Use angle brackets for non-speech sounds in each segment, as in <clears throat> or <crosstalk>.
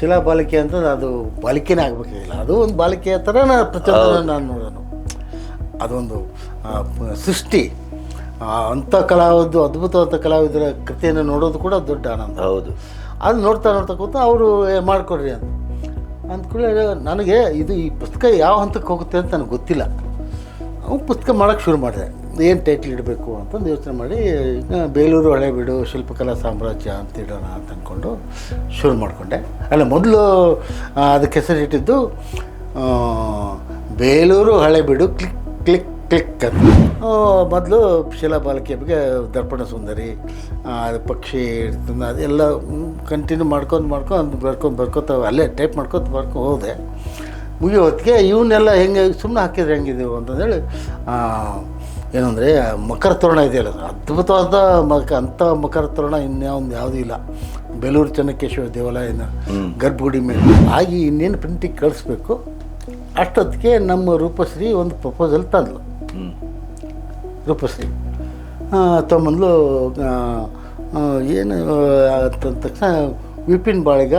ಶಿಲಾ ಬಾಲಿಕೆ ಅಂತ ಅದು ಬಾಲಿಕೆನೇ ಆಗ್ಬೇಕಾಗಿಲ್ಲ. ಅದು ಒಂದು ಬಾಲಿಕೆ ಥರ ನಾನು ಪ್ರತಿಯೊಂದು ನಾನು ನೋಡೋನು ಅದೊಂದು ಸೃಷ್ಟಿ ಅಂಥ ಕಲಾವಿದ್ದು ಅದ್ಭುತವಾದ ಕಲಾವಿದರ ಕೃತಿಯನ್ನು ನೋಡೋದು ಕೂಡ ದೊಡ್ಡ ಆನಂದ. ಹೌದು. ಅದು ನೋಡ್ತಾ ನೋಡ್ತಾ ಕೂತು ಅವರು ಮಾಡಿಕೊಡ್ರಿ ಅಂತ. ಅಂದ್ಕೂಡಲೇ ನನಗೆ ಇದು ಈ ಪುಸ್ತಕ ಯಾವ ಹಂತಕ್ಕೆ ಹೋಗುತ್ತೆ ಅಂತ ನನಗೆ ಗೊತ್ತಿಲ್ಲ. ಅವ್ನು ಪುಸ್ತಕ ಮಾಡೋಕ್ಕೆ ಶುರು ಮಾಡಿದೆ. ಏನು ಟೈಟ್ಲ್ ಇಡಬೇಕು ಅಂತಂದು ಯೋಚನೆ ಮಾಡಿ ಬೇಲೂರು ಹಳೆಬೀಡು ಶಿಲ್ಪಕಲಾ ಸಾಮ್ರಾಜ್ಯ ಅಂತ ಇಡೋಣ ಅಂತ ಅಂದ್ಕೊಂಡು ಶುರು ಮಾಡಿಕೊಂಡೆ. ಅಲ್ಲ, ಮೊದಲು ಅದಕ್ಕೆ ಹೆಸರಿಟ್ಟಿದ್ದು Belur Halebidu click click click ಅಂತ. ಮೊದಲು ಶಿಲಾ ಬಗ್ಗೆ ದರ್ಪಣ ಸುಂದರಿ ಅದು ಪಕ್ಷಿ ಅದೆಲ್ಲ ಕಂಟಿನ್ಯೂ ಮಾಡ್ಕೊಂಡು ಮಾಡ್ಕೊಂಡು, ಬರ್ಕೊಂಡು, ಬರ್ಕೊತ ಅಲ್ಲೇ ಟೈಪ್ ಮಾಡ್ಕೊತ ಬರ್ಕೊ ಹೋದೆ. ಮುಗಿಯೋ ಹೊತ್ತಿಗೆ ಇವನ್ನೆಲ್ಲ ಹೆಂಗೆ ಸುಮ್ಮನೆ ಹಾಕಿದ್ರೆ ಹೆಂಗಿದೆವು ಅಂತಂದೇಳಿ ಏನು ಅಂದರೆ ಮಕರ ತೋರಣ ಇದೆಯಲ್ಲ ಅದು ಅದ್ಭುತವಾದ ಮಕ ಅಂಥ ಮಕರ ತೋರಣ ಇನ್ಯಾವ್ದು ಯಾವುದೂ ಇಲ್ಲ. ಬೇಲೂರು ಚೆನ್ನಕೇಶ್ವರ ದೇವಾಲಯನ ಗರ್ಭಗುಡಿ ಮೇಲೆ. ಆಗಿ ಇನ್ನೇನು ಪ್ರಿಂಟಿಗೆ ಕಳಿಸ್ಬೇಕು ಅಷ್ಟೊತ್ತಿಗೆ ನಮ್ಮ ರೂಪಶ್ರೀ ಒಂದು ಪ್ರಪೋಸಲ್ ತಂದ್ಲು. ರೂಪಶ್ರೀ. ಆ, ಏನು ತಕ್ಷಣ ವಿಪಿನ್ ಬಾಳಿಗ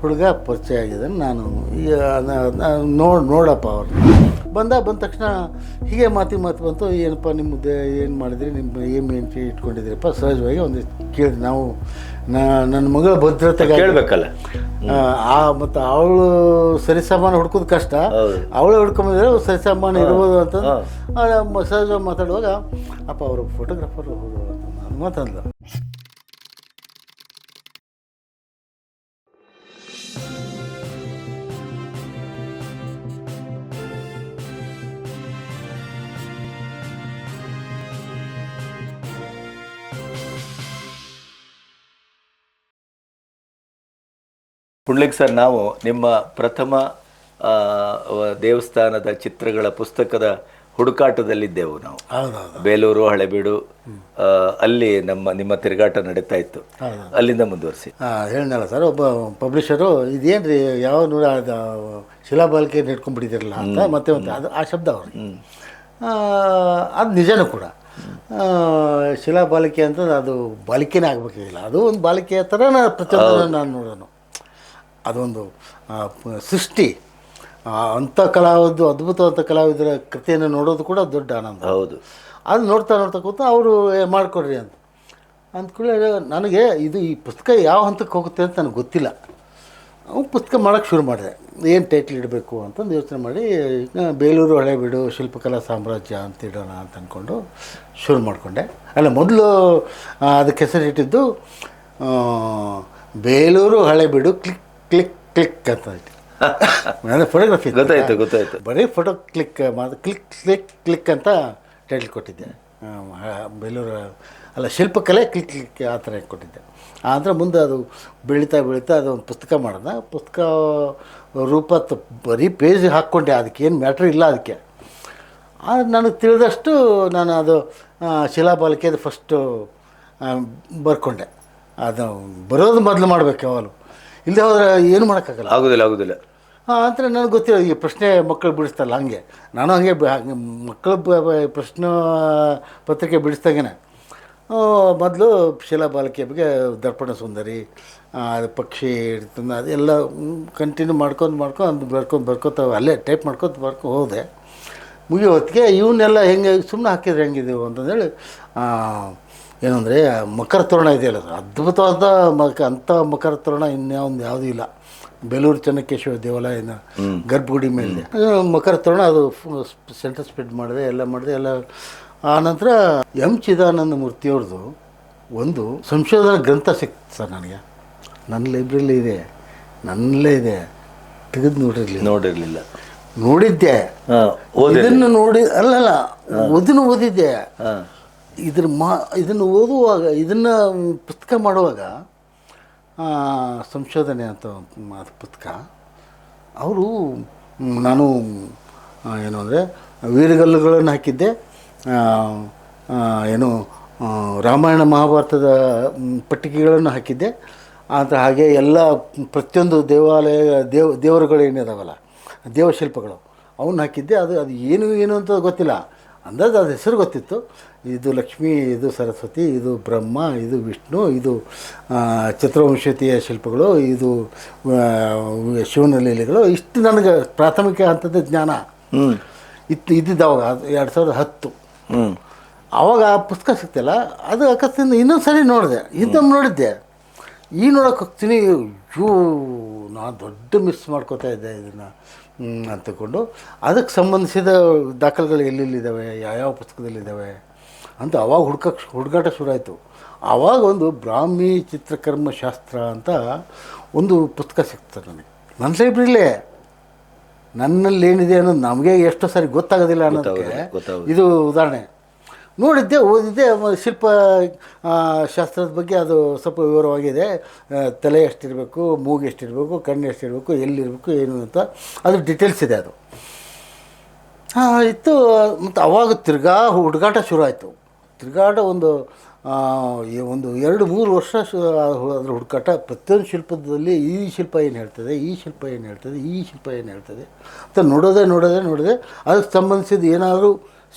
ಹುಡುಗ ಪರಿಚಯ ಆಗಿದೆ ನಾನು ಈಗ ನ- ನ- ನೋಡಪ್ಪ ಅವ್ರು ಬಂದ ಬಂದ ತಕ್ಷಣ ಹೀಗೆ ಮಾತಿ ಮಾತು ಬಂತು. ಏನಪ್ಪ ನಿಮ್ಮ ಏನು ಮಾಡಿದ್ರಿ? ನಿಮ್ಮ ಏನು ಏನು ಇಟ್ಕೊಂಡಿದ್ದೀರಪ್ಪ? ಸಹಜವಾಗಿ ಒಂದು ಕೇಳಿದ್ರು ನಾವು ನನ್ನ ಮಗಳ ಭದ್ರತೆ ಕೇಳಬೇಕಲ್ಲ. ಆ ಮತ್ತು ಅವಳು ಸರಿಸಾಮಾನು ಹುಡ್ಕೋದು ಕಷ್ಟ. ಅವಳು ಸರಿ ಸರಿಸಾಮಾನು ಇರ್ಬೋದು ಅಂತ. ಸಹಜವಾಗಿ ಸಹಜ ಮಾತಾಡುವಾಗ ಅಪ್ಪ ಅವರು ಫೋಟೋಗ್ರಾಫರ್ ನಾನು ಮಾತಾಡಲ್ಲ ಪುಂಡ್ಲಿಕ್ ಸರ್ ನಾವು ನಿಮ್ಮ ಪ್ರಥಮ ದೇವಸ್ಥಾನದ ಚಿತ್ರಗಳ ಪುಸ್ತಕದ ಹುಡುಕಾಟದಲ್ಲಿದ್ದೆವು ನಾವು. ಬೇಲೂರು ಹಳೆಬೀಡು ಅಲ್ಲಿ ನಮ್ಮ ನಿಮ್ಮ ತಿರುಗಾಟ ನಡೀತಾ ಇತ್ತು. ಅಲ್ಲಿಂದ ಮುಂದುವರಿಸಿ. ಹೇಳನಲ್ಲ ಹೇಳಿದ್ನಲ್ಲ ಸರ್ ಒಬ್ಬ ಪಬ್ಲಿಷರು ಇದೇನು ರೀ ಯಾವ ನೂರ ಅದು ಶಿಲಾಬಾಲಿಕೆ ಇಟ್ಕೊಂಡ್ಬಿಟ್ಟಿದ್ದೀರಲ್ಲ ಅಂತ ಮತ್ತೆ ಮತ್ತೆ ಅದು ಆ ಶಬ್ದ ಅವ್ರು ಅದು ನಿಜನೂ ಕೂಡ. ಶಿಲಾಬಾಲಿಕೆ ಅಂತ ಅದು ಬಾಲಿಕೆನೇ ಆಗಬೇಕಾಗಿಲ್ಲ. ಅದು ಒಂದು ಬಾಲಿಕೆ ಥರ ನಾನು ಪ್ರತಿಯೊಂದು ನಾನು ನೋಡೋನು. ಅದೊಂದು ಸೃಷ್ಟಿ. ಅಂಥ ಕಲಾವಿದ್ದು ಅದ್ಭುತವಾದ ಕಲಾವಿದರ ಕೃತಿಯನ್ನು ನೋಡೋದು ಕೂಡ ದೊಡ್ಡ ಆನಂದ. ಹೌದು. ಅದು ನೋಡ್ತಾ ನೋಡ್ತಾ ಕೂತು ಅವರು ಮಾಡಿಕೊಡ್ರಿ ಅಂತ. ಅಂದ್ಕೊಳ್ಳಿ ನನಗೆ ಇದು ಈ ಪುಸ್ತಕ ಯಾವ ಹಂತಕ್ಕೆ ಹೋಗುತ್ತೆ ಅಂತ ನನಗೆ ಗೊತ್ತಿಲ್ಲ. ಅವ್ನು ಪುಸ್ತಕ ಮಾಡೋಕ್ಕೆ ಶುರು ಮಾಡಿದೆ. ಏನು ಟೈಟ್ಲ್ ಇಡಬೇಕು ಅಂತಂದು ಯೋಚನೆ ಮಾಡಿ ಬೇಲೂರು ಹಳೆಬೀಡು ಶಿಲ್ಪಕಲಾ ಸಾಮ್ರಾಜ್ಯ ಅಂತ ಇಡೋಣ ಅಂತ ಅಂದ್ಕೊಂಡು ಶುರು ಮಾಡಿಕೊಂಡೆ. ಅಲ್ಲ ಮೊದಲು ಅದಕ್ಕೆ ಹೆಸರಿಟ್ಟಿದ್ದು Belur Halebidu click click click ಅಂತ ಇಟ್ಟು ಅಂದರೆ ಫೋಟೋಗ್ರಫಿ ಗೊತ್ತಾಯ್ತು ಗೊತ್ತಾಯ್ತು. ಬರೀ ಫೋಟೋ ಕ್ಲಿಕ್ ಮಾಡಿ ಕ್ಲಿಕ್ ಕ್ಲಿಕ್ ಕ್ಲಿಕ್ ಅಂತ ಟೈಟ್ಲ್ ಕೊಟ್ಟಿದ್ದೆ. ಬೇಲೂರು ಅಲ್ಲ ಶಿಲ್ಪಕಲೆ ಕ್ಲಿಕ್ ಕ್ಲಿಕ್ ಆ ಥರ ಕೊಟ್ಟಿದ್ದೆ. ಆದರೆ ಮುಂದೆ ಅದು ಬೆಳೀತಾ ಬೆಳೀತಾ ಅದು ಒಂದು ಪುಸ್ತಕ ಮಾಡಿದೆ ಪುಸ್ತಕ ರೂಪ ಬರೀ ಪೇಜ್ ಹಾಕ್ಕೊಂಡೆ. ಅದಕ್ಕೆ ಏನು ಮ್ಯಾಟ್ರ್ ಇಲ್ಲ ಅದಕ್ಕೆ. ಆದರೆ ನನಗೆ ತಿಳಿದಷ್ಟು ನಾನು ಅದು ಶಿಲಾಬಾಲಿಕೆದು ಫಸ್ಟು ಬರ್ಕೊಂಡೆ. ಅದು ಬರೋದು ಮೊದಲು ಮಾಡಬೇಕು ಯಾವಾಗಲೂ. ಇಲ್ಲದೆ ಹೋದ್ರೆ ಏನು ಮಾಡೋಕ್ಕಾಗಲ್ಲ. ಆಗೋದಿಲ್ಲ ಆಗೋದಿಲ್ಲ. ಹಾಂ ಅಂದರೆ ನನಗೆ ಗೊತ್ತಿಲ್ಲ ಈ ಪ್ರಶ್ನೆ ಮಕ್ಕಳು ಬಿಡಿಸ್ತಲ್ಲ ಹಂಗೆ. ನಾನು ಹಂಗೆ ಮಕ್ಕಳು ಪ್ರಶ್ನೆ ಪತ್ರಿಕೆ ಬಿಡಿಸ್ದಾಗೇನೆ ಮೊದಲು ಶಿಲಾ ಬಾಲಕಿಯ ಬಗ್ಗೆ ದರ್ಪಣ ಸುಂದರಿ ಅದು ಪಕ್ಷಿ ಇರ್ತದೆ ಅದೆಲ್ಲ ಕಂಟಿನ್ಯೂ ಮಾಡ್ಕೊಂಡು ಮಾಡ್ಕೊಂಡು ಬರ್ಕೊಂಡು ಬರ್ಕೊತ ಅಲ್ಲೇ ಟೈಪ್ ಮಾಡ್ಕೊತ ಬರ್ಕೊ ಹೋದೆ. ಮುಗಿಯೋ ಹೊತ್ತಿಗೆ ಇವನ್ನೆಲ್ಲ ಹೆಂಗೆ ಸುಮ್ಮನೆ ಹಾಕಿದ್ರೆ ಹೆಂಗಿದೆವು ಅಂತಂದೇಳಿ ಏನು ಅಂದರೆ ಮಕರ ತೋರಣ ಇದೆಯಲ್ಲ ಅದು? ಅದ್ಭುತವಾದ ಮಕ ಅಂಥ ಮಕರ ತೋರಣ ಇನ್ಯಾವ್ದು ಯಾವುದೂ ಇಲ್ಲ. ಬೇಲೂರು ಚೆನ್ನಕೇಶ್ವರ ದೇವಾಲಯನ ಗರ್ಭಗುಡಿ ಮೇಲೆ. ಮಕರ ತೋರಣ ಅದು ಸೆಂಟರ್ ಸ್ಪೀಡ್ ಮಾಡಿದೆ ಎಲ್ಲ ಮಾಡಿದೆ ಎಲ್ಲ. ಆ ನಂತರ ಎಂ ಚಿದಾನಂದ ಮೂರ್ತಿಯವ್ರದ್ದು ಒಂದು ಸಂಶೋಧನಾ ಗ್ರಂಥ ಸಿಕ್ತು ಸರ್ ನನಗೆ. ನನ್ನ ಲೈಬ್ರರಿಲಿ ಇದೆ. ನನ್ನಲ್ಲೇ ಇದೆ. ತೆಗೆದು ನೋಡಿರಲಿಲ್ಲ. ನೋಡಿರಲಿಲ್ಲ. ನೋಡಿದ್ದೆ. ಇದನ್ನು ನೋಡಿ ಅಲ್ಲಲ್ಲ ಓದಿನೂ ಓದಿದ್ದೆ. ಇದ್ರ ಮಾ, ಇದನ್ನು ಓದುವಾಗ, ಇದನ್ನು ಪುಸ್ತಕ ಮಾಡುವಾಗ ಸಂಶೋಧನೆ ಅಂತ ಅದು ಪುಸ್ತಕ, ಅವರು ನಾನು ಏನು ಅಂದರೆ, ವೀರಗಲ್ಲುಗಳನ್ನು ಹಾಕಿದ್ದೆ ಏನು ರಾಮಾಯಣ ಮಹಾಭಾರತದ ಪಟ್ಟಿಕೆಗಳನ್ನು ಹಾಕಿದ್ದೆ ಆದರೆ ಹಾಗೆ ಎಲ್ಲ ಪ್ರತಿಯೊಂದು ದೇವಾಲಯ, ದೇವ ದೇವರುಗಳು ಏನಿದಾವಲ್ಲ ದೇವಶಿಲ್ಪಗಳು ಅವನ್ನ ಹಾಕಿದ್ದೆ, ಅದು ಅದು ಏನು ಏನು ಅಂತ ಗೊತ್ತಿಲ್ಲ. ಅಂದಾಜು ಅದು ಹೆಸರು ಗೊತ್ತಿತ್ತು. ಇದು ಲಕ್ಷ್ಮಿ ಇದು ಸರಸ್ವತಿ ಇದು ಬ್ರಹ್ಮ ಇದು ವಿಷ್ಣು ಇದು ಚಿತ್ರವಂಶತಿಯ ಶಿಲ್ಪಗಳು ಇದು ಶಿವನ ಲೀಲೆಗಳು ಇಷ್ಟು ನನಗೆ ಪ್ರಾಥಮಿಕ ಹಂತದ ಜ್ಞಾನ. ಇತ್ತು ಇದ್ದಿದ್ದು ಅವಾಗ ಎರಡು ಸಾವಿರದ ಹತ್ತು. ಹ್ಞೂ ಆವಾಗ ಆ ಪುಸ್ತಕ ಸಿಗ್ತಿಲ್ಲ ಅದು ಅಕಸ್ಮಾತ್ ಇನ್ನೊಂದು ಸರಿ ನೋಡಿದೆ. ಇನ್ನೊಮ್ಮೆ ನೋಡಿದ್ದೆ. ಈ ನೋಡೋಕೆ ಹೋಗ್ತೀನಿ. ಯೂ ನಾನು ದೊಡ್ಡ ಮಿಸ್ ಮಾಡ್ಕೋತಾ ಇದ್ದೆ ಇದನ್ನು. ಅಂತಕೊಂಡು ಅದಕ್ಕೆ ಸಂಬಂಧಿಸಿದ ದಾಖಲೆಗಳು ಎಲ್ಲೆಲ್ಲಿದ್ದಾವೆ ಯಾವ್ಯಾವ ಪುಸ್ತಕದಲ್ಲಿದ್ದಾವೆ ಅಂತ ಅವಾಗ ಹುಡ್ಕಕ್ಕೆ ಹುಡುಗಾಟ ಶುರು ಆಯಿತು ಆವಾಗ ಒಂದು ಬ್ರಾಹ್ಮಿ ಚಿತ್ರಕರ್ಮ ಶಾಸ್ತ್ರ ಅಂತ ಒಂದು ಪುಸ್ತಕ ಸಿಕ್ತದೆ ನನಗೆ. ನನ್ನ ಲೈಬ್ರರಿಲೇ. ನನ್ನಲ್ಲಿ ಏನಿದೆ ಅನ್ನೋದು ನಮಗೆ ಎಷ್ಟೋ ಸಾರಿ ಗೊತ್ತಾಗೋದಿಲ್ಲ ಅನ್ನೋದಕ್ಕೆ. ಇದು ಉದಾಹರಣೆ. ನೋಡಿದ್ದೆ, ಓದಿದ್ದೆ ಶಿಲ್ಪ ಶಾಸ್ತ್ರದ ಬಗ್ಗೆ ಅದು ಸ್ವಲ್ಪ ವಿವರವಾಗಿದೆ. ತಲೆ ಎಷ್ಟಿರಬೇಕು, ಮೂಗು ಎಷ್ಟಿರಬೇಕು, ಕಣ್ಣು ಎಷ್ಟಿರಬೇಕು, ಎಲ್ಲಿರಬೇಕು, ಏನು ಅಂತ. ಅದು ಡಿಟೇಲ್ಸ್ ಇದೆ ಅದು. ಇತ್ತು, ಮತ್ತು ಅವಾಗ ತಿರ್ಗಾ ಹುಡುಗಾಟ ಶುರು ಆಯಿತು ತಿರ್ಗಾಟ ಒಂದು ಒಂದು ಎರಡು, ಮೂರು ವರ್ಷ ಅದ್ರ ಹುಡುಕಾಟ. ಪ್ರತಿಯೊಂದು ಶಿಲ್ಪದಲ್ಲಿ ಈ ಶಿಲ್ಪ ಏನು ಹೇಳ್ತದೆ, ಈ ಶಿಲ್ಪ ಏನು ಹೇಳ್ತದೆ, ಈ ಶಿಲ್ಪ ಏನು ಹೇಳ್ತದೆ ಅಂತ ನೋಡೋದೇ ನೋಡೋದೇ, ನೋಡಿದೆ. ಅದಕ್ಕೆ ಸಂಬಂಧಿಸಿದ ಏನಾದರೂ